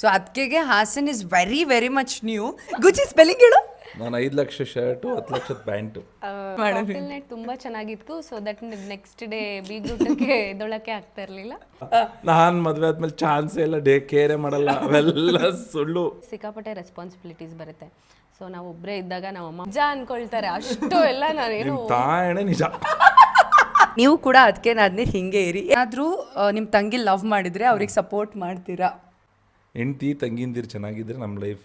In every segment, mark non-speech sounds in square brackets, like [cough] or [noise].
So ಅದಕ್ಕೆ Hassan is very very much new Gucci spelling ಹೇಳು. ನಾನು ಐದು ಲಕ್ಷ ಶರ್ಟ್ ಹತ್ತು ಲಕ್ಷದ ಪ್ಯಾಂಟು. ನೆಟ್ ತುಂಬಾ ಚೆನ್ನಾಗಿತ್ತು. ಸೊ ದಟ್ ನೆಕ್ಸ್ಟ್ ಡೇ ಬೀಗ್ರೂಟಕ್ಕೆ ಎದ್ದೊಳಕ್ಕೆ ಆಗ್ತಾ ಇರಲಿಲ್ಲ. ನಾನು ಮದುವೆ ಆದ್ಮೇಲೆ ಚಾನ್ಸ್ ಇಲ್ಲ ಡೇ ಕೇರೆ ಮಾಡಲ್ಲ. ಅವೆಲ್ಲ ಸುಳ್ಳು. ಸಿಕ್ಕಾಪಟ್ಟೆ ರೆಸ್ಪಾನ್ಸಿಬಿಲಿಟೀಸ್ ಬರುತ್ತೆ. ಸೊ ನಾವು ಒಬ್ಬರೇ ಇದ್ದಾಗ ನಾವು ಅಮ್ಮ ನಿಜ ಅನ್ಕೊಳ್ತಾರೆ. ಅಷ್ಟು ಎಲ್ಲ ನಾನೇನು ನಿಮ್ಮ ತಾಯಣೆ ನಿಜ. ನೀವು ಕೂಡ ಅದಕ್ಕೆ ನಾದ್ನೇ ಹಿಂಗೆ ಇರಿ. ಆದ್ರೂ ನಿಮ್ಮ ತಂಗಿ ಲವ್ ಮಾಡಿದ್ರೆ ಅವ್ರಿಗೆ ಸಪೋರ್ಟ್ ಮಾಡ್ತೀರಾ? ಹೆಂಡ್ತಿ ತಂಗಿಂದಿರು ಚೆನ್ನಾಗಿದ್ರೆ ನಮ್ಮ ಲೈಫ್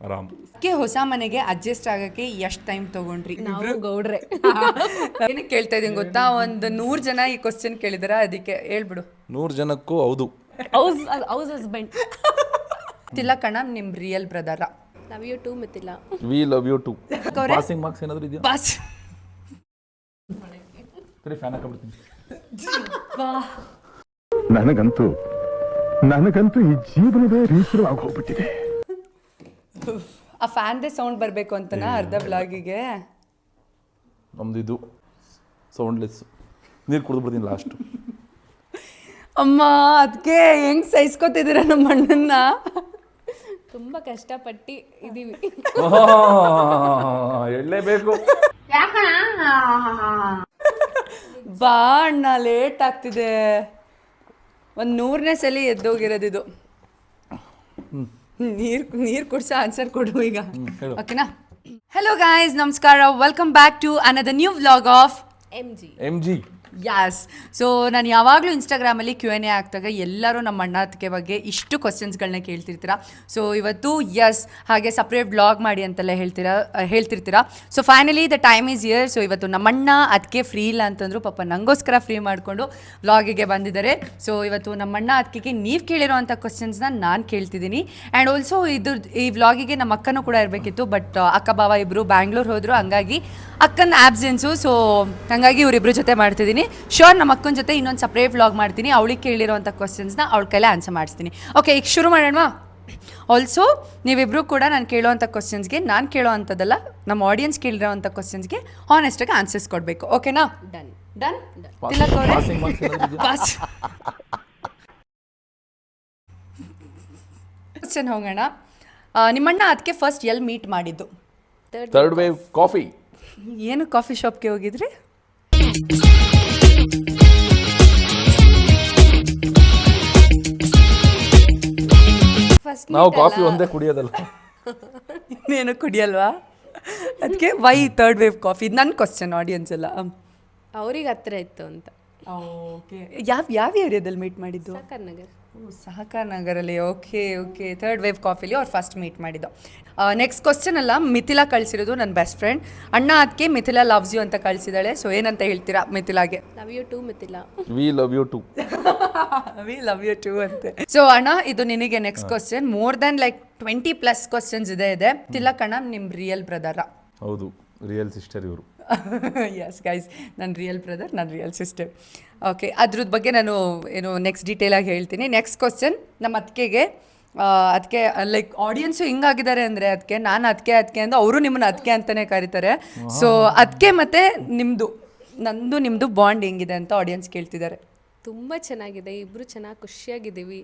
ಆರಾಮ್. ಅದಕ್ಕೆ ಹೊಸ ಮನೆಗೆ ಅಡ್ಜಸ್ಟ್ ಆಗಕ್ಕೆ ಎಷ್ಟು ಟೈಮ್ ತಗೊಂಡ್ರಿ? ನಾವು ಗೌಡ್ರೆ. [laughs] ಏನಕ್ಕೆ ಕೇಳ್ತಾ ಇದೀನಿ ಗೊತ್ತಾ? ಒಂದು ನೂರು ಜನ ಈ ಕ್ವಶನ್ ಕೇಳಿದಾರ? ಅದಕ್ಕೆ ಹೇಳ್ಬಿಡು. ನೂರು ಜನಕ್ಕೂ ಹೌದು. ಹೌಸ್ ಹೌಸ್ ಹಸ್ಬೆಂಡ್ ತಿಲ್ಲ ಕಣ ನಿಮ್ಮ real brother love you too ಮಿತಿಲ್ಲ we love you too passing marks ಏನಾದರೂ ಇದೆಯಾ? ಪಾಸ್ ಸರಿ ಫ್ಯಾನ್ ಹಾಕೊಂಡ್ಬಿಡ್ತೀನಿ. ನನಗಂತೂ ನನಗಂತೂ ಈ ಜೀವನವೇ ಬೇಸರವಾಗಿ ಹೋಗ್ಬಿಟ್ಟಿದೆ ಆ ಫ್ಯಾನ್ದೇ ಸೌಂಡ್ ಬರಬೇಕು ಅಂತನಾ ಅರ್ಧ ಬ್ಲಾಗಿಗೆ ನಮ್ದು ಇದು ಸೌಂಡ್ಲೆಸ್ ನೀರು ಕುಡಿದು ಬಿಡ್ತೀನಿ ಲಾಸ್ಟು ಅಮ್ಮ ಅದಕ್ಕೆ ಹೆಂಗ್ ಸಹಿಸ್ಕೊತಿದ್ದೀರ ನಮ್ಮ ಅಣ್ಣನ್ನ? ತುಂಬಾ ಕಷ್ಟಪಟ್ಟು ಇದೀವಿ. ಹೇಳಲೇಬೇಕು ಬಾ ಅಣ್ಣ ಲೇಟ್ ಆಗ್ತಿದೆ. ಒಂದು ನೂರನೇ ಸಲ ಎದ್ದೋಗಿರೋದು ಇದು. ನೀರು ನೀರು ಕುಡ್ಸ ಆನ್ಸರ್ ಕೊಡು ಈಗ. ಓಕೆನಾ ಹಲೋ ಗಾಯ್ಸ್ ನಮಸ್ಕಾರ. Welcome back to another new vlog of M G M G as so ನಾನು ಯಾವಾಗಲೂ ಇನ್ಸ್ಟಾಗ್ರಾಮಲ್ಲಿ ಕ್ಯೂ ಎನ್ ಎ ಆಗ್ತಾಗ ಎಲ್ಲರೂ ನಮ್ಮ ಅಣ್ಣಾತಿಕೆ ಬಗ್ಗೆ ಇಷ್ಟು ಕ್ವಶನ್ಸ್ಗಳನ್ನ ಕೇಳ್ತಿರ್ತೀರಾ? ಸೊ ಇವತ್ತು ಯಸ್ ಹಾಗೆ ಸಪ್ರೇಟ್ ಬ್ಲಾಗ್ ಮಾಡಿ ಅಂತೆಲ್ಲ ಹೇಳ್ತೀರಾ ಹೇಳ್ತಿರ್ತೀರ? So finally the time is here so ಇವತ್ತು ನಮ್ಮಣ್ಣ ಅದಕ್ಕೆ ಫ್ರೀ ಇಲ್ಲ ಅಂತಂದ್ರು ಪಾಪ ನನಗೋಸ್ಕರ ಫ್ರೀ ಮಾಡಿಕೊಂಡು ವ್ಲಾಗಿಗೆ ಬಂದಿದ್ದಾರೆ. ಸೊ ಇವತ್ತು ನಮ್ಮಣ್ಣ ಅದಕ್ಕೆ ನೀವು ಕೇಳಿರೋ ಅಂಥ ಕ್ವಶನ್ಸ್ನ ನಾನು ಕೇಳ್ತಿದ್ದೀನಿ. ಆ್ಯಂಡ್ ಆಲ್ಸೋ ಇದು ಈ ವ್ಲಾಗಿಗೆ ನಮ್ಮ ಅಕ್ಕನೂ ಕೂಡ ಇರಬೇಕಿತ್ತು. ಬಟ್ ಅಕ್ಕ ಬಾವ ಇಬ್ಬರು ಬ್ಯಾಂಗ್ಳೂರ್ ಹೋದರು. ಹಂಗಾಗಿ ಅಕ್ಕನ ಆಬ್ಸೆನ್ಸು ಸೊ ಹಾಗಾಗಿ ಇವರಿಬ್ಬರ ಜೊತೆ ಮಾಡ್ತಿದ್ದೀನಿ. ಶೋರ್ ನಮ್ಮ ಅಕ್ಕನ ಜೊತೆ ಇನ್ನೊಂದು ಸಪ್ರೇಟ್ ವ್ಲಾಗ್ ಮಾಡ್ತೀನಿ. ಅವಳಿಗೆ ಕೇಳಿರೋಂಥ ಕ್ವಶನ್ಸ್ನ ಅವಳ ಕೈಲೇ ಆನ್ಸರ್ ಮಾಡಿಸ್ತೀನಿ. ಓಕೆ ಈಗ ಶುರು ಮಾಡೋಣ ಆಲ್ಸೋ ನೀವಿಬ್ಬರು ಕೂಡ ನಾನು ಕೇಳೋವಂಥ ಕ್ವಶನ್ಸ್ಗೆ ನಾನು ಕೇಳೋ ಅಂಥದ್ದಲ್ಲ ನಮ್ಮ ಆಡಿಯನ್ಸ್ ಕೇಳಿರೋವಂಥ ಕ್ವಶನ್ಸ್ಗೆ ಹಾನೆಸ್ಟಾಗಿ ಆನ್ಸರ್ಸ್ ಕೊಡಬೇಕು. ಓಕೆನಾ ಡನ್ ಡನ್ ತಿಲಕ್ ಅವರೇ ಪಾಸ್ ಕ್ವಶನ್ ಹೋಗೋಣ. ನಿಮ್ಮಣ್ಣ ಅದಕ್ಕೆ ಫಸ್ಟ್ ಎಲ್ಲಿ ಮೀಟ್ ಮಾಡಿದ್ದು. ಥರ್ಡ್ ವೇವ್ ಕಾಫಿ ಏನು ಕಾಫಿ ಶಾಪ್ಗೆ ಹೋಗಿದ್ರಿ? ನಾವು ಕಾಫಿ ಒಂದೇ ಕುಡಿಯೋದಲ್ಲ. [laughs] ಇನ್ನೇನು ಕುಡಿಯಲ್ವಾ? ಅದಕ್ಕೆ ವೈ ತರ್ಡ್ ವೇವ್ ಕಾಫಿ ನನ್ನ ಕ್ವಶನ್ ಆಡಿಯನ್ಸ್ ಎಲ್ಲ ಅವ್ರಿಗೆ ಹತ್ರ ಇತ್ತು ಅಂತ. ಓಕೆ. ಯಾವ ಯಾವ ಏರಿಯಾದಲ್ಲಿ ಮೀಟ್ ಮಾಡಿದ್ದು? ಸಾಕರ್ ನಗರ್ ಸಹಕಾರ ನಗರಲ್ಲಿ ಓಕೆ ಓಕೆ. ಥರ್ಡ್ ವೇವ್ ಕಾಫಿಲಿ ಅವ್ರು ಫಸ್ಟ್ ಮೀಟ್ ಮಾಡಿದ್ದು. ನೆಕ್ಸ್ಟ್ ಕ್ವಶನ್ ಅಲ್ಲ ಮಿಥಿಲಾ ಕಳಿಸಿರೋದು ನನ್ನ ಬೆಸ್ಟ್ ಫ್ರೆಂಡ್ ಅಣ್ಣ ಅದಕ್ಕೆ ಮಿಥಿಲಾ ಲವ್ಸ್ ಯು ಅಂತ ಕಳಿಸಿದಾಳೆ ಸೊ ಏನಂತ ಹೇಳ್ತೀರಾ ಮಿಥಿಲಾಗೆ? Love you too Mithila. We love you too we love you too ಅಂತೆ. ಸೊ ಅಣ್ಣ ಇದು ನಿನಗೆ next question more than like twenty plus questions ಇದೆ ಇದೆ. ತಿಲಕ್ ಅಣ್ಣ ನಿಮ್ಮ ರಿಯಲ್ ಬ್ರದರ ಹೌದು ರಿಯಲ್ ಸಿಸ್ಟರ್ ಇವರು. ಎಸ್ ಗೈಸ್ ನನ್ನ ರಿಯಲ್ ಬ್ರದರ್ ನನ್ನ ರಿಯಲ್ ಸಿಸ್ಟರ್ ಓಕೆ ಅದ್ರದ್ದು ಬಗ್ಗೆ ನಾನು ಏನು ನೆಕ್ಸ್ಟ್ ಡೀಟೇಲಾಗಿ ಹೇಳ್ತೀನಿ. ನೆಕ್ಸ್ಟ್ ಕ್ವಶನ್ ನಮ್ಮ ಅತ್ತಿಗೆಗೆ. ಅದಕ್ಕೆ ಲೈಕ್ ಆಡಿಯನ್ಸು ಹಿಂಗಾಗಿದ್ದಾರೆ ಅಂದರೆ ಅದಕ್ಕೆ ನಾನು ಅದಕ್ಕೆ ಅದಕ್ಕೆ ಅಂದು ಅವರು ನಿಮ್ಮನ್ನ ಅದಕ್ಕೆ ಅಂತಲೇ ಕರೀತಾರೆ. ಸೊ ಅದಕ್ಕೆ ಮತ್ತು ನಿಮ್ಮದು ನಂದು ನಿಮ್ಮದು ಬಾಂಡ್ ಹೆಂಗಿದೆ ಅಂತ ಆಡಿಯನ್ಸ್ ಕೇಳ್ತಿದ್ದಾರೆ. ತುಂಬ ಚೆನ್ನಾಗಿದೆ ಇಬ್ಬರು ಚೆನ್ನಾಗಿ ಖುಷಿಯಾಗಿದ್ದೀವಿ.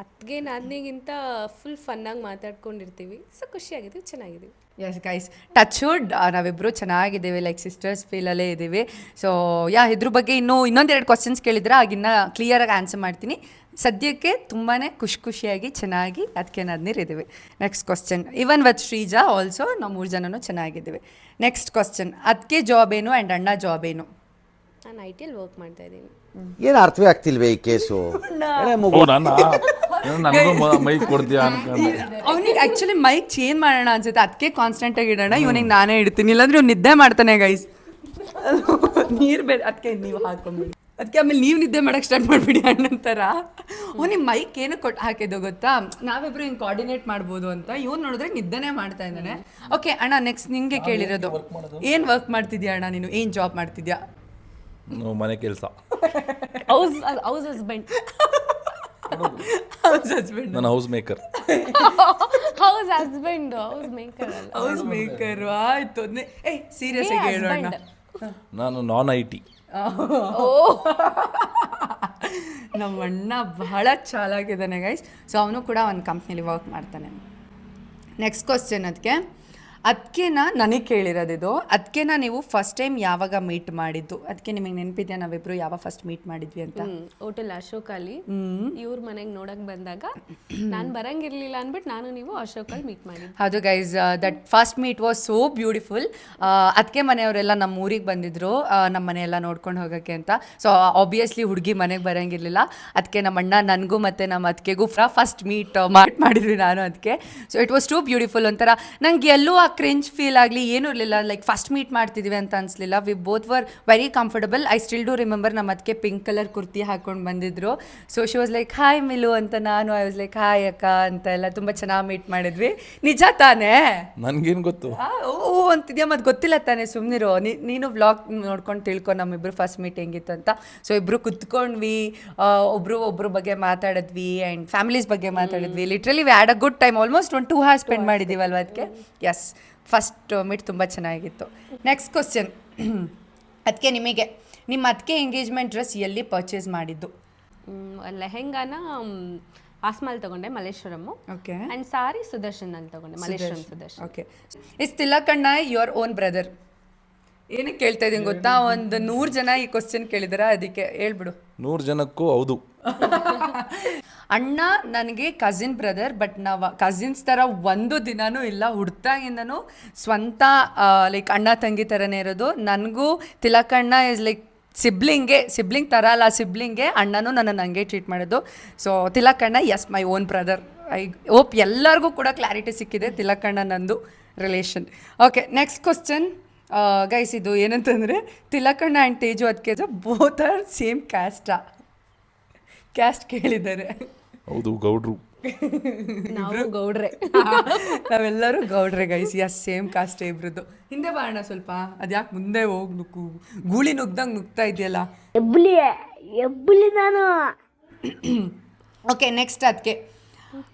ಅತ್ತಿಗೆ ನಾದಿನಿಗಿಂತ ಫುಲ್ ಫನ್ನಾಗಿ ಮಾತಾಡ್ಕೊಂಡಿರ್ತೀವಿ. ಸೊ ಖುಷಿಯಾಗಿದ್ದೀವಿ ಚೆನ್ನಾಗಿದ್ದೀವಿ ಎಸ್ ಗೈಸ್ ಟಚ್ ವುಡ್ ನಾವಿಬ್ಬರು ಚೆನ್ನಾಗಿದ್ದೀವಿ. ಲೈಕ್ ಸಿಸ್ಟರ್ಸ್ ಫೀಲಲ್ಲೇ ಇದ್ದೀವಿ ಸೊ ಯಾ, ಇದ್ರ ಬಗ್ಗೆ ಇನ್ನೂ ಇನ್ನೊಂದೆರಡು ಕ್ವಶನ್ಸ್ ಕೇಳಿದ್ರೆ ಆಗಿನ್ನ ಕ್ಲಿಯರಾಗಿ ಆನ್ಸರ್ ಮಾಡ್ತೀನಿ. ಸದ್ಯಕ್ಕೆ ತುಂಬಾ ಖುಷಿ ಖುಷಿಯಾಗಿ ಚೆನ್ನಾಗಿ ಅದಕ್ಕೆ ನಾದ್ನೀರು ಇದ್ದೀವಿ next question even with Sreeja also ನಾವು ಮೂರು ಜನನೂ ಚೆನ್ನಾಗಿದ್ದೀವಿ. ನೆಕ್ಸ್ಟ್ ಕ್ವಶನ್ ಅದಕ್ಕೆ ಜಾಬ್ ಏನು ಆ್ಯಂಡ್ ಅಣ್ಣ ಜಾಬ್ ಏನು? ನಾನು ಐ ಟಿಯಲ್ಲಿ ವರ್ಕ್ ಮಾಡ್ತಾ ಇದ್ದೀನಿ. ಏನು ಅರ್ಥವೇ ಆಗ್ತಿಲ್ವೇ ಈ ಕೇಸು? ಮಗು? ನನಗೂ ಮೈಕ್ ಕೊಡ್ತೀಯ ಅನ್ಕೊಂಡೆ ಅವನಿಗೆ ಆಕ್ಚುಲಿ ಮೈಕ್ ಚೇಂಜ್ ಮಾಡೋಣ ಅನ್ಸುತ್ತೆ. ಅದಕ್ಕೆ ಕಾನ್ಸ್ಟೆಂಟ್ ಆಗಿ ಇಡೋಣ. ಇವನಿಗೆ ನಾನೇ ಇಡ್ತೀನಿ. ಇಲ್ಲಾಂದ್ರೆ ಇವ್ನು ನಿದ್ದೆ ಮಾಡ್ತಾನೆ ಗೈಸ್ ನೀರು ಬೇಡ ಅದಕ್ಕೆ ನೀವು ಹಾಕೊಂಬಿಡಿ. ಅದಕ್ಕೆ ಆಮೇಲೆ ನೀವು ನಿದ್ದೆ ಮಾಡಕ್ಕೆ ಸ್ಟಾರ್ಟ್ ಮಾಡ್ಬಿಡಿ ಅಣ್ಣನ ಥರ ಅವ್ನಿಗೆ ಮೈಕ್ ಏನು ಕೊಟ್ಟು ಹಾಕಿದ್ದು ಗೊತ್ತಾ? ನಾವಿಬ್ರು ಹಿಂಗೆ ಕೋಆರ್ಡಿನೇಟ್ ಮಾಡ್ಬೋದು ಅಂತ. ಇವ್ನು ನೋಡಿದ್ರೆ ನಿದ್ದೆನೇ ಮಾಡ್ತಾ ಇದ್ದಾನೆ. ಓಕೆ ಅಣ್ಣ ನೆಕ್ಸ್ಟ್ ನಿಂಗೆ ಕೇಳಿರೋದು. ಏನು ವರ್ಕ್ ಮಾಡ್ತಿದ್ಯಾ ಅಣ್ಣ ನೀನು? ಏನು ಜಾಬ್ ಮಾಡ್ತಿದ್ಯಾ? ಮನೆ ಕೆಲಸ. House house husband house husband ನನ್ನ house maker. House husband house maker ಅಲ್ಲ. ಹೌಸ್ ಮೇಕರ್ ಆಯ್ತು. ಏ ಸೀರಿಯಸ್ ಆಗಿ ಹೇಳೋಣ. ನಾನು ನಾನ್ ಐ ಟಿ ನಮ್ಮ ಅಣ್ಣ ಬಹಳ ಚಾಲಾಗಿದ್ದಾನೆ ಗೈಸ್ ಸೊ ಅವನು ಕೂಡ ಒಂದು ಕಂಪ್ನಿಲಿ ವರ್ಕ್ ಮಾಡ್ತಾನೆ. ನೆಕ್ಸ್ಟ್ ಕ್ವಶನ್ ಅದಕ್ಕೆ ಅದಕ್ಕೆನ ನನಗೆ ಕೇಳಿರೋದಿದು. ನಾ ನೀವು ಫಸ್ಟ್ ಟೈಮ್ ಯಾವಾಗ ಮೀಟ್ ಮಾಡಿದ್ದು? ಅದಕ್ಕೆ ನಿಮಗೆ ನೆನಪಿದ್ಯಾ ನಾವಿಬ್ರು ಯಾವಾಗ ಫಸ್ಟ್ ಮೀಟ್ ಮಾಡಿದ್ವಿ ಅಂತ? ಹೋಟೆಲ್ ಅಶೋಕ್ ಅಲ್ಲಿ. ಇವ್ರ ಮನೆಗೆ ನೋಡಕ್ ಬಂದಾಗ ನಾನು ಬರಂಗಿರ್ಲಿಲ್ಲ ಅಂದ್ಬಿಟ್ಟು ನಾನು ನೀವು ಅಶೋಕ್ ಅಲ್ಲಿ ಮೀಟ್ ಮಾಡಿ ಹೌದು guys that first meet was so beautiful ಅದಕ್ಕೆ ಮನೆಯವರೆಲ್ಲ ನಮ್ಮ ಊರಿಗೆ ಬಂದಿದ್ರು. ನಮ್ಮ ನಮ್ಮ ಮನೆಯೆಲ್ಲ ನೋಡ್ಕೊಂಡು ಹೋಗೋಕ್ಕೆ ಅಂತ. ಸೊ ಆಬ್ವಿಯಸ್ಲಿ ಹುಡುಗಿ ಮನೆಗೆ ಬರಂಗಿರ್ಲಿಲ್ಲ. ಅದಕ್ಕೆ ನಮ್ಮ ಅಣ್ಣ ನನಗೂ ಮತ್ತು ನಮ್ಮ ಅದಕ್ಕೆಗೂ ಫಸ್ಟ್ ಮೀಟ್ ಮಾಡಿ ಮಾಡಿದ್ವಿ ನಾನು ಅದಕ್ಕೆ so it was too beautiful ಒಂಥರ. ನಂಗೆ ಎಲ್ಲೂ ಆ ಕ್ರಿಂಜ್ ಫೀಲ್ ಆಗಲಿ ಏನೂ ಇರಲಿಲ್ಲ. ಲೈಕ್ ಫಸ್ಟ್ ಮೀಟ್ ಮಾಡ್ತಿದ್ದೀವಿ ಅಂತ ಅನಿಸ್ಲಿಲ್ಲ. We both were very comfortable I still do remember ನಮ್ಮ ಅದಕ್ಕೆ ಪಿಂಕ್ ಕಲರ್ ಕುರ್ತಿ ಹಾಕೊಂಡು ಬಂದಿದ್ರು. So she was like hi Milu ಅಂತ ನಾನು ಐ ವಾಸ್ ಲೈಕ್ ಹಾಯ್ ಅಕ್ಕ ಅಂತ ಎಲ್ಲ ತುಂಬ ಚೆನ್ನಾಗಿ ಮೀಟ್ ಮಾಡಿದ್ವಿ. ನಿಜ ತಾನೇ? ನನಗೇನು ಗೊತ್ತು? ಓ ಅಂತಿದ್ಯಾ? ಮತ್ತೆ ಗೊತ್ತಿಲ್ಲ ತಾನೇ ಸುಮ್ಮನಿರು ನೀನು ವ್ಲಾಗ್ ನೋಡ್ಕೊಂಡು ತಿಳ್ಕೊ ನಮ್ಮಿಬ್ರು ಫಸ್ಟ್ ಮೀಟ್ ಹೆಂಗಿತ್ತು ಅಂತ. ಸೊ ಇಬ್ಬರು ಕುತ್ಕೊಂಡ್ವಿ. ಒಬ್ರು ಒಬ್ರು ಬಗ್ಗೆ ಮಾತಾಡಿದ್ವಿ ಆ್ಯಂಡ್ ಫ್ಯಾಮಿಲೀಸ್ ಬಗ್ಗೆ ಮಾತಾಡಿದ್ವಿ. Literally we had a good time almost ಒಂದು ಟೂ ಹಾರ್ಸ್ ಸ್ಪೆಂಡ್ ಮಾಡಿದ್ದೀವಲ್ವ ಅದಕ್ಕೆ ಎಸ್ ಫಸ್ಟ್ ಮೀಟ್ ತುಂಬ ಚೆನ್ನಾಗಿತ್ತು. ನೆಕ್ಸ್ಟ್ ಕ್ವಶನ್ ಅದಕ್ಕೆ ನಿಮಗೆ ನಿಮ್ಮ ಅದಕ್ಕೆ ಎಂಗೇಜ್ಮೆಂಟ್ ಡ್ರೆಸ್ ಎಲ್ಲಿ ಪರ್ಚೇಸ್ ಮಾಡಿದ್ದು? ಮ್, ಲೆಹೆಂಗಾನ ಆಸ್ಮಾಲ್ ತಗೊಂಡೆ ಮಲ್ಲೇಶ್ವರಮ್ಮು. ಓಕೆ. ಅಂಡ್ ಸಾರಿ ಸುದರ್ಶನ್ ಅಲ್ಲಿ ತಗೊಂಡೆ ಮಲ್ಲೇಶ್ವರಂ ಸುದರ್ಶನ್ ಓಕೆ. ಇಸ್ ತಿಲಕಣ್ಣ ಯುವರ್ ಓನ್ ಬ್ರದರ್ ಏನಕ್ಕೆ ಕೇಳ್ತಾ ಇದ್ದೀನಿ ಗೊತ್ತಾ? ಒಂದು ನೂರು ಜನ ಈ ಕ್ವಶನ್ ಕೇಳಿದಾರ? ಅದಕ್ಕೆ ಹೇಳ್ಬಿಡು. ನೂರು ಜನಕ್ಕೂ ಹೌದು. [laughs] ಅಣ್ಣ ನನಗೆ ಕಸಿನ್ ಬ್ರದರ್ ಬಟ್ ನಾವು ಕಸಿನ್ಸ್ ಥರ ಒಂದು ದಿನನೂ ಇಲ್ಲ. ಹುಡ್ತಾಗಿಂದನೂ ಸ್ವಂತ ಲೈಕ್ ಅಣ್ಣ, ತಂಗಿ ಥರನೇ ಇರೋದು. ನನಗೂ ತಿಲಕಣ್ಣ ಇಸ್ ಲೈಕ್ ಸಿಬ್ಲಿಂಗೆ, ಸಿಬ್ಲಿಂಗ್ ಥರ ಅಲ್ಲ, ಸಿಬ್ಲಿಂಗೆ ಅಣ್ಣನೂ ನನ್ನನ್ನು ಹಂಗೆ ಟ್ರೀಟ್ ಮಾಡೋದು so ತಿಲಕಣ್ಣ yes my own brother I hope ಎಲ್ಲರಿಗೂ ಕೂಡ ಕ್ಲಾರಿಟಿ ಸಿಕ್ಕಿದೆ ತಿಲಕಣ್ಣ ನಂದು relation okay next question guys ಇದು ಏನಂತಂದರೆ ತಿಲಕಣ್ಣ ಆ್ಯಂಡ್ ತೇಜು ಅದಕ್ಕೆ ಬೋತ್ ಆರ್ ಸೇಮ್ ಕ್ಯಾಸ್ಟಾ ಕ್ಯಾಸ್ಟ್ ಕೇಳಿದ್ದಾರೆ. ಹೌದು ಗೌಡ್ರು. ನಾವು ಗೌಡ್ರೆ. [laughs] ನಾವೆಲ್ಲರೂ ಗೌಡ್ರೆ ಗೈಸ್ ಯಾ ಸೇಮ್ ಕಾಸ್ಟ್ ಇಬ್ರದ್ದು. ಹಿಂದೆ ಬಾರಣ ಸ್ವಲ್ಪ. ಅದ್ಯಾಕೆ ಮುಂದೆ ಹೋಗ್ ನುಗ್ಗು ಗೂಳಿ ನುಗ್ದಂಗೆ ನುಗ್ತಾ ಇದೆಯಲ್ಲ? ಎಬ್ಬುಲಿ ಎಬ್ಬುಲಿ ನಾನು. ಓಕೆ ನೆಕ್ಸ್ಟ್ ಅದಕ್ಕೆ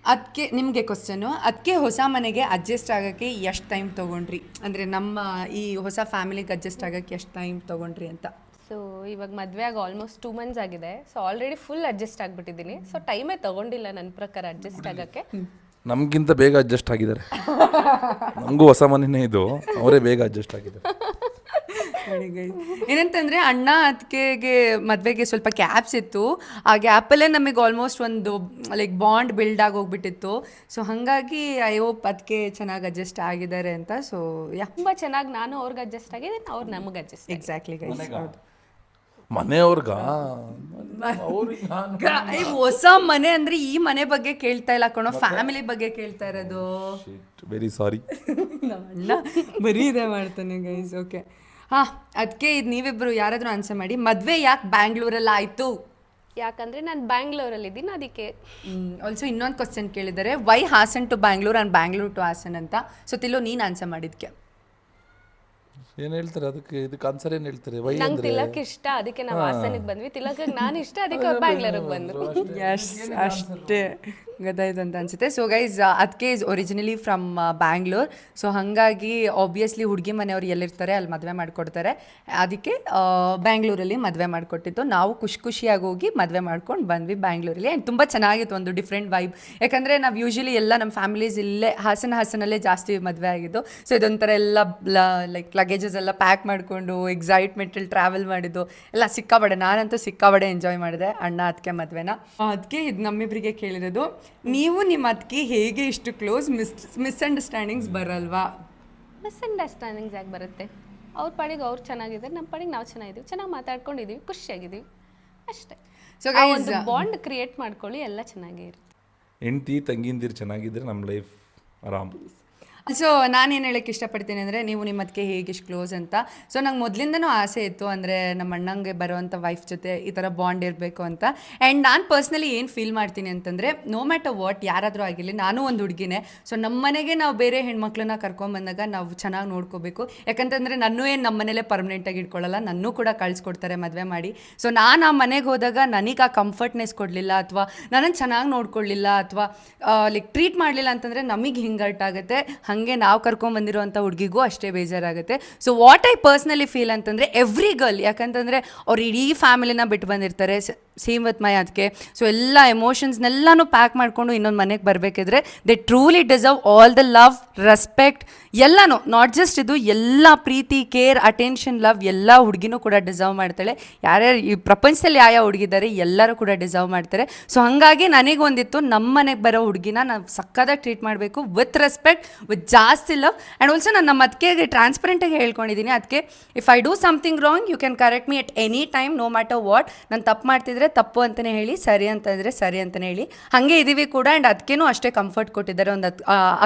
ಅದಕ್ಕೆ ನಿಮಗೆ ಕ್ವಶನು ಅದಕ್ಕೆ ಹೊಸ ಮನೆಗೆ ಅಡ್ಜಸ್ಟ್ ಆಗೋಕ್ಕೆ ಎಷ್ಟು ಟೈಮ್ ತೊಗೊಂಡ್ರಿ? ಅಂದರೆ ನಮ್ಮ ಈ ಹೊಸ ಫ್ಯಾಮಿಲಿಗೆ ಅಡ್ಜಸ್ಟ್ ಆಗೋಕ್ಕೆ ಎಷ್ಟು ಟೈಮ್ ತೊಗೊಂಡ್ರಿ ಅಂತ. ಸೊ ಇವಾಗ ಮದುವೆ ಆಗಿ ಆಲ್ಮೋಸ್ಟ್ ಟೂ ಮಂತ್ಸ್ ಆಗಿದೆ. ಸೊ ಆಲ್ರೆಡಿ ಫುಲ್ ಅಡ್ಜಸ್ಟ್ ಆಗಿಬಿಟ್ಟಿದ್ದೀನಿ. ಸೊ ಟೈಮೇ ತಗೊಂಡಿಲ್ಲ ನನ್ನ ಪ್ರಕಾರ ಅಡ್ಜಸ್ಟ್ ಆಗೋಕ್ಕೆ. ನಮಗಿಂತ ಬೇಗ ಅಡ್ಜಸ್ಟ್ ಆಗಿದ್ದಾರೆ. ನಮಗೂ ಹೊಸ ಮನೆಯೇ ಇದು. ಅವರೇ ಬೇಗ ಅಡ್ಜಸ್ಟ್ ಆಗಿದ್ದಾರೆ. ಏನಂತಂದ್ರೆ ಅಣ್ಣ ಅದಕ್ಕೆ ಮದ್ವೆಗೆ ಸ್ವಲ್ಪ ಕ್ಯಾಪ್ಸ್ ಇತ್ತು. ಆ ಗ್ಯಾಪಲ್ಲೇ ನಮಗೆ ಆಲ್ಮೋಸ್ಟ್ ಒಂದು ಲೈಕ್ ಬಾಂಡ್ ಬಿಲ್ಡ್ ಆಗಿ ಹೋಗ್ಬಿಟ್ಟಿತ್ತು. ಸೊ ಹಾಗಾಗಿ ಐ ಹೋಪ್ ಅದಕ್ಕೆ ಚೆನ್ನಾಗಿ ಅಡ್ಜಸ್ಟ್ ಆಗಿದ್ದಾರೆ ಅಂತ. ಸೊ ಯಾ ತುಂಬ ಚೆನ್ನಾಗಿ ನಾನು ಅವ್ರಿಗೆ ಅಡ್ಜಸ್ಟ್ ಆಗಿದ್ದೀನಿ ಅವ್ರು ನಮಗೆ ಅಡ್ಜಸ್ಟ್ ಎಕ್ಸಾಕ್ಟ್ಲಿ ಗೈಸ್ ಹೌದು. ಮನೆಯವ್ರಿಗ? ಅವ್ರಿಗೆ ನಾನು ಈ ಹೊಸ ಮನೆ ಅಂದ್ರೆ ಈ ಮನೆ ಬಗ್ಗೆ ಕೇಳ್ತಾ ಇಲ್ಲ ಕಣೋ ಫ್ಯಾಮಿಲಿ ಬಗ್ಗೆ ಕೇಳ್ತಾ ಇರೋದು. ವೆರಿ ಸಾರಿ ನಮ್ಮ ಅಣ್ಣ ಬರೀ ಇದೆ ಮಾಡ್ತಾನೆ ಗೈಸ್ ಓಕೆ ಹಾಂ ಅದಕ್ಕೆ ಇದು ನೀವಿಬ್ರು ಯಾರಾದರೂ ಆನ್ಸರ್ ಮಾಡಿ. ಮದುವೆ ಯಾಕೆ ಬ್ಯಾಂಗ್ಳೂರಲ್ಲಿ ಆಯಿತು? ಯಾಕಂದ್ರೆ ನಾನು ಬ್ಯಾಂಗ್ಳೂರಲ್ಲಿ ಇದ್ದೀನಿ ಅದಕ್ಕೆ. ಆಲ್ಸೋ ಇನ್ನೊಂದು ಕ್ವಶನ್ ಕೇಳಿದ್ದಾರೆ. Why Hassan to Bangalore and Bangalore to Hassan ಅಂತ? ಸೊ ತಿಲ್ಲೋ ನೀನು ಆನ್ಸರ್ ಮಾಡಿದ್ಕೆ. ಏನ್ ಹೇಳ್ತಾರೆ? ಅದಕ್ಕೆ ಇದಕ್ಕೆ ಆನ್ಸರ್ ಏನ್ ಹೇಳ್ತಾರೆ? ವೈ ನಂಗೆ ತಿಲಕ್ ಇಷ್ಟ ಅದಕ್ಕೆ ನಾವು ಹಾಸನಿಗೆ ಬಂದ್ವಿ. ತಿಲಕ್ ನಾನು ಇಷ್ಟ ಅದಕ್ಕೆ ಅವ್ರು ಬ್ಯಾಂಗ್ಳೂರಿಗೆ ಬಂದರು. ಅಷ್ಟೇ ಗೊತ್ತಾಯ್ತು ಅಂತ ಅನ್ಸುತ್ತೆ. ಸೊ ಗೈಸ್ ಅದಕ್ಕೆ is originally from Bangalore so ಹಾಗಾಗಿ ಆಬ್ವಿಯಸ್ಲಿ ಹುಡುಗಿ ಮನೆಯವ್ರು ಎಲ್ಲಿರ್ತಾರೆ ಅಲ್ಲಿ ಮದುವೆ ಮಾಡಿಕೊಡ್ತಾರೆ. ಅದಕ್ಕೆ ಬ್ಯಾಂಗ್ಳೂರಲ್ಲಿ ಮದುವೆ ಮಾಡಿಕೊಟ್ಟಿತ್ತು ನಾವು ಖುಷಿ ಖುಷಿಯಾಗಿ ಹೋಗಿ ಮದುವೆ ಮಾಡ್ಕೊಂಡು ಬಂದ್ವಿ ಬ್ಯಾಂಗ್ಳೂರಲ್ಲಿ ಆ್ಯಂಡ್ ತುಂಬ ಚೆನ್ನಾಗಿತ್ತು ಒಂದು ಡಿಫ್ರೆಂಟ್ ವೈಬ್ ಯಾಕಂದರೆ ನಾವು ಯೂಶಲಿ ಎಲ್ಲ ನಮ್ಮ ಫ್ಯಾಮಿಲೀಸ್ ಇಲ್ಲೇ ಹಾಸನ ಹಾಸನಲ್ಲೇ ಜಾಸ್ತಿ ಮದುವೆ ಆಗಿದ್ದು. ಸೊ ಇದೊಂಥರ ಎಲ್ಲ ಲೈಕ್ ಲಗೇಜಸ್ ಎಲ್ಲ ಪ್ಯಾಕ್ ಮಾಡಿಕೊಂಡು ಎಕ್ಸೈಟ್ಮೆಂಟಲ್ಲಿ ಟ್ರಾವೆಲ್ ಮಾಡಿದ್ದು ಎಲ್ಲ ಸಿಕ್ಕಾಬಡೆ ನಾನಂತೂ ಸಿಕ್ಕಾಬಡೆ ಎಂಜಾಯ್ ಮಾಡಿದೆ. ಅಣ್ಣ ಅದಕ್ಕೆ ಮದುವೆನ. ಅದಕ್ಕೆ ಇದು ನಮ್ಮಿಬ್ಬರಿಗೆ ಕೇಳಿರೋದು ನೀವು ನಿಮ್ಮ ಅದಕ್ಕೆ ಹೇಗೆ ಇಷ್ಟು ಕ್ಲೋಸ್ ಮಿಸ್ ಮಿಸ್ಅಂಡರ್ಸ್ಟ್ಯಾಂಡಿಂಗ್ಸ್ ಬರಲ್ವಾ? ಮಿಸ್ಅಂಡರ್ಸ್ಟ್ಯಾಂಡಿಂಗ್ಸ್ ಯಾಕೆ ಬರುತ್ತೆ? ಅವ್ರ ಪಾಡಿಗೆ ಅವ್ರು ಚೆನ್ನಾಗಿದ್ದಾರೆ ನಮ್ಮ ಪಾಡಿಗೆ ನಾವು ಚೆನ್ನಾಗಿದ್ದೀವಿ. ಚೆನ್ನಾಗಿ ಮಾತಾಡ್ಕೊಂಡಿದ್ದೀವಿ ಖುಷಿಯಾಗಿದ್ದೀವಿ. ಅಷ್ಟೇ. ಸೊ ಬಾಂಡ್ ಕ್ರಿಯೇಟ್ ಮಾಡ್ಕೊಳ್ಳಿ ಎಲ್ಲ ಚೆನ್ನಾಗೇ ಇರುತ್ತೆ. ಹೆಂಡತಿ ತಂಗಿಂದಿರು ಚೆನ್ನಾಗಿದ್ರೆ ನಮ್ಮ ಲೈಫ್ ಆರಾಮ್. ಸೊ ಏನು ಹೇಳಕ್ಕೆ ಇಷ್ಟಪಡ್ತೀನಿ ಅಂದರೆ ನೀವು ನಿಮ್ಮ ಅದಕ್ಕೆ ಹೇಗೆ ಇಷ್ಟು ಕ್ಲೋಸ್ ಅಂತ. ಸೊ ನಂಗೆ ಮೊದಲಿಂದನೂ ಆಸೆ ಇತ್ತು ಅಂದರೆ ನಮ್ಮ ಅಣ್ಣಂಗೆ ಬರೋವಂಥ ವೈಫ್ ಜೊತೆ ಈ ಥರ ಬಾಂಡ್ ಇರಬೇಕು ಅಂತ. ಆ್ಯಂಡ್ ನಾನು ಪರ್ಸ್ನಲಿ ಏನು ಫೀಲ್ ಮಾಡ್ತೀನಿ ಅಂತಂದರೆ ನೋ ಮ್ಯಾಟರ್ ವಾಟ್ ಯಾರಾದರೂ ಆಗಿರಲಿ, ನಾನು ಒಂದು ಹುಡುಗಿನೇ. ಸೊ ನಮ್ಮ ಮನೆಗೆ ನಾವು ಬೇರೆ ಹೆಣ್ಮಕ್ಳನ್ನ ಕರ್ಕೊಂಬಂದಾಗ ನಾವು ಚೆನ್ನಾಗಿ ನೋಡ್ಕೋಬೇಕು. ಯಾಕಂತಂದರೆ ನನ್ನೂ ಏನು ನಮ್ಮ ಮನೇಲೆ ಪರ್ಮನೆಂಟಾಗಿ ಇಟ್ಕೊಳ್ಳಲ್ಲ, ನನ್ನೂ ಕೂಡ ಕಳಿಸ್ಕೊಡ್ತಾರೆ ಮದುವೆ ಮಾಡಿ. ಸೊ ನಾನು ಆ ಮನೆಗೆ ಹೋದಾಗ ನನಗೆ ಆ ಕಂಫರ್ಟ್ನೆಸ್ ಕೊಡಲಿಲ್ಲ ಅಥವಾ ನನ್ನನ್ನು ಚೆನ್ನಾಗಿ ನೋಡ್ಕೊಳ್ಳಿಲ್ಲ ಅಥವಾ ಲೈಕ್ ಟ್ರೀಟ್ ಮಾಡಲಿಲ್ಲ ಅಂತಂದರೆ ನಮಗೆ ಹಿಂಗೆ ಹರ್ಟ್ ಆಗುತ್ತೆ. ಹಾಗೆ ನಾವು ಕರ್ಕೊಂಬಂದಿರೋಂಥ ಹುಡುಗಿಗೂ ಅಷ್ಟೇ ಬೇಜಾರಾಗುತ್ತೆ. So what I personally feel ಅಂತಂದರೆ ಎವ್ರಿ ಗರ್ಲ್ ಯಾಕಂತಂದರೆ ಅವ್ರು ಇಡೀ ಫ್ಯಾಮಿಲಿನ ಬಿಟ್ಟು ಬಂದಿರ್ತಾರೆ. ಸೇಮ್ ವಿತ್ ಮೈ ಅದಕ್ಕೆ ಸೊ ಎಲ್ಲ ಎಮೋಷನ್ಸ್ನೆಲ್ಲನೂ ಪ್ಯಾಕ್ ಮಾಡಿಕೊಂಡು ಇನ್ನೊಂದು ಮನೆಗೆ ಬರಬೇಕಿದ್ರೆ they truly deserve all the love respect ಎಲ್ಲನೂ. ನಾಟ್ ಜಸ್ಟ್ ಇದು, ಎಲ್ಲ ಪ್ರೀತಿ ಕೇರ್ ಅಟೆನ್ಷನ್ ಲವ್ ಎಲ್ಲ ಹುಡುಗಿನೂ ಕೂಡ ಡಿಸರ್ವ್ ಮಾಡ್ತಾಳೆ. ಯಾರ್ಯಾರು ಈ ಪ್ರಪಂಚದಲ್ಲಿ ಯಾವ ಯಾವ ಹುಡುಗಿದ್ದಾರೆ, ಎಲ್ಲರೂ ಕೂಡ ಡಿಸರ್ವ್ ಮಾಡ್ತಾರೆ. ಸೊ ಹಾಗಾಗಿ ನನಗೊಂದಿತ್ತು ನಮ್ಮ ಮನೆಗೆ ಬರೋ ಹುಡುಗಿನ ನಾನು ಸಕ್ಕದಾಗಿ ಟ್ರೀಟ್ ಮಾಡಬೇಕು ವಿತ್ ರೆಸ್ಪೆಕ್ಟ್ ವಿತ್ ಜಾಸ್ತಿ ಲವ್ ಆ್ಯಂಡ್ ಆಲ್ಸೋ ನಾನು ನಮ್ಮ ಅದಕ್ಕೆ ಟ್ರಾನ್ಸ್ಪರೆಂಟಾಗಿ ಹೇಳ್ಕೊಂಡಿದ್ದೀನಿ ಅದಕ್ಕೆ if I do something wrong you can correct me at any time no matter what ನಾನು ತಪ್ಪು ಮಾಡ್ತಿದ್ರೆ ತಪ್ಪು ಅಂತಲೇ ಹೇಳಿ, ಸರಿ ಅಂತಂದರೆ ಸರಿ ಅಂತಲೇ ಹೇಳಿ. ಹಾಗೆ ಇದ್ದೀವಿ ಕೂಡ ಆ್ಯಂಡ್ ಅದಕ್ಕೇನು ಅಷ್ಟೇ ಕಂಫರ್ಟ್ ಕೊಟ್ಟಿದ್ದಾರೆ ಒಂದು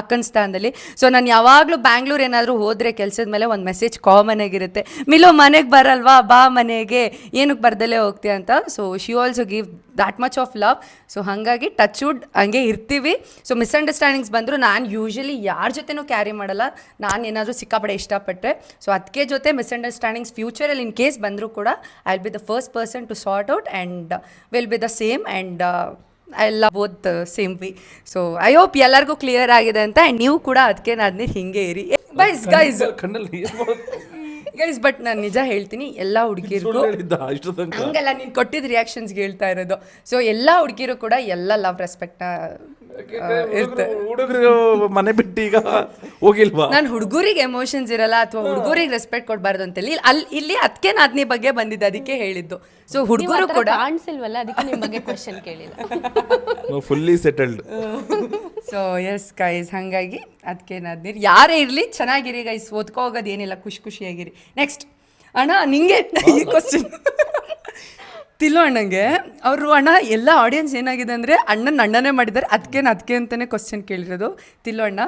ಅಕ್ಕನ ಸ್ಥಾನದಲ್ಲಿ. ಸೊ ನಾನು ಯಾವಾಗಲೂ ಬ್ಯಾಂಗ್ಳೂರ್ ಏನಾದರೂ ಹೋದರೆ ಕೆಲಸದ ಮೇಲೆ ಒಂದು ಮೆಸೇಜ್ ಕಾಮನ್ ಆಗಿರುತ್ತೆ. ಮಿಲೋ ಮನೆಗೆ ಬರಲ್ವಾ, ಬಾ ಮನೆಗೆ ಏನಕ್ಕೆ ಬರ್ದಲ್ಲೇ ಹೋಗ್ತೀಯ ಅಂತ. So she also give that much of love so ಹಾಗಾಗಿ ಟಚ್ ವುಡ್ ಹಂಗೆ ಇರ್ತೀವಿ. ಸೊ ಮಿಸ್ಅಂಡರ್ಸ್ಟ್ಯಾಂಡಿಂಗ್ಸ್ ಬಂದರೂ ನಾನು ಯೂಶಲಿ ಯಾರ ಜೊತೆನೂ ಕ್ಯಾರಿ ಮಾಡಲ್ಲ. ನಾನು ಏನಾದರೂ ಸಿಕ್ಕಾಪಡೆ ಇಷ್ಟಪಟ್ಟರೆ ಸೊ ಅದಕ್ಕೆ ಜೊತೆ ಮಿಸ್ಅಂಡರ್ಸ್ಟ್ಯಾಂಡಿಂಗ್ಸ್ ಫ್ಯೂಚರಲ್ಲಿ ಇನ್ ಕೇಸ್ ಬಂದರೂ ಕೂಡ I will be the first person to sort out and will be the same and I ಎಲ್ಲ both same we so I hope ಎಲ್ಲರಿಗೂ ಕ್ಲಿಯರ್ ಆಗಿದೆ ಅಂತ. ಆ್ಯಂಡ್ ನೀವು ಕೂಡ ಅದಕ್ಕೆ ನಾನು ಹಿಂಗೆ ಇರಿ. Byes guys? ಗೈಸ್ ಬಟ್ ನಾನು ನಿಜ ಹೇಳ್ತೀನಿ ಎಲ್ಲ ಹುಡುಗಿರು ಹಂಗಲ್ಲ ನೀನು ಕೊಟ್ಟಿದ್ದ ರಿಯಾಕ್ಷನ್ಸ್ಗೆ ಹೇಳ್ತಾ ಇರೋದು. ಸೊ ಎಲ್ಲ ಹುಡುಗಿರು ಕೂಡ ಎಲ್ಲ ಲವ್ ರೆಸ್ಪೆಕ್ಟ್ನ ಹುಡುಗರು ಮನೆ ಬಿಟ್ಟು ಈಗ ಹೋಗಿಲ್ವಾ? ನಾನು ಹುಡುಗರಿಗೆ ಎಮೋಷನ್ಸ್ ಇರಲ್ಲ ಅಥವಾ ಹುಡುಗರಿಗೆ ರೆಸ್ಪೆಕ್ಟ್ ಕೊಡಬಾರ್ದು ಅಂತೇಳಿ ಅಲ್ಲಿ ಇಲ್ಲಿ ಅದಕ್ಕೆ ನಾದ್ನಿ ಬಗ್ಗೆ ಬಂದಿದ್ದು ಅದಕ್ಕೆ ಹೇಳಿದ್ದು. ಸೊ ಹುಡುಗರು ಕೂಡ ಕಾಣಿಸಿಲ್ವಲ್ಲ ಅದಕ್ಕೆ ನಿಮ್ಮ ಬಗ್ಗೆ ಕ್ವಶನ್ ಕೇಳಿಲ್ಲ. Fully settled so yes guys ಹಾಗಾಗಿ ಅದಕ್ಕೆ ನಾದ್ನಿ ಯಾರೇ ಇರಲಿ ಚೆನ್ನಾಗಿರಿ ಗೈಸ್ ಓದ್ಕೋ ಹೋಗೋದು ಏನಿಲ್ಲ ಖುಷಿ ಖುಷಿಯಾಗಿರಿ. ನೆಕ್ಸ್ಟ್ ಅಣ್ಣ ನಿಂಗೆ ಈ ಕ್ವಶನ್ ತಿಲ್ಲೋ ಅಣ್ಣಂಗೆ ಅವರು ಅಣ್ಣ ಎಲ್ಲ ಆಡಿಯನ್ಸ್ ಏನಾಗಿದೆ ಅಂದರೆ ಅಣ್ಣನ ಅಣ್ಣನೇ ಮಾಡಿದ್ದಾರೆ. ಅದಕ್ಕೆ ಅದಕ್ಕೆ ಅಂತಲೇ ಕ್ವಶನ್ ಕೇಳಿರೋದು. ತಿಲ್ಲೋ ಅಣ್ಣ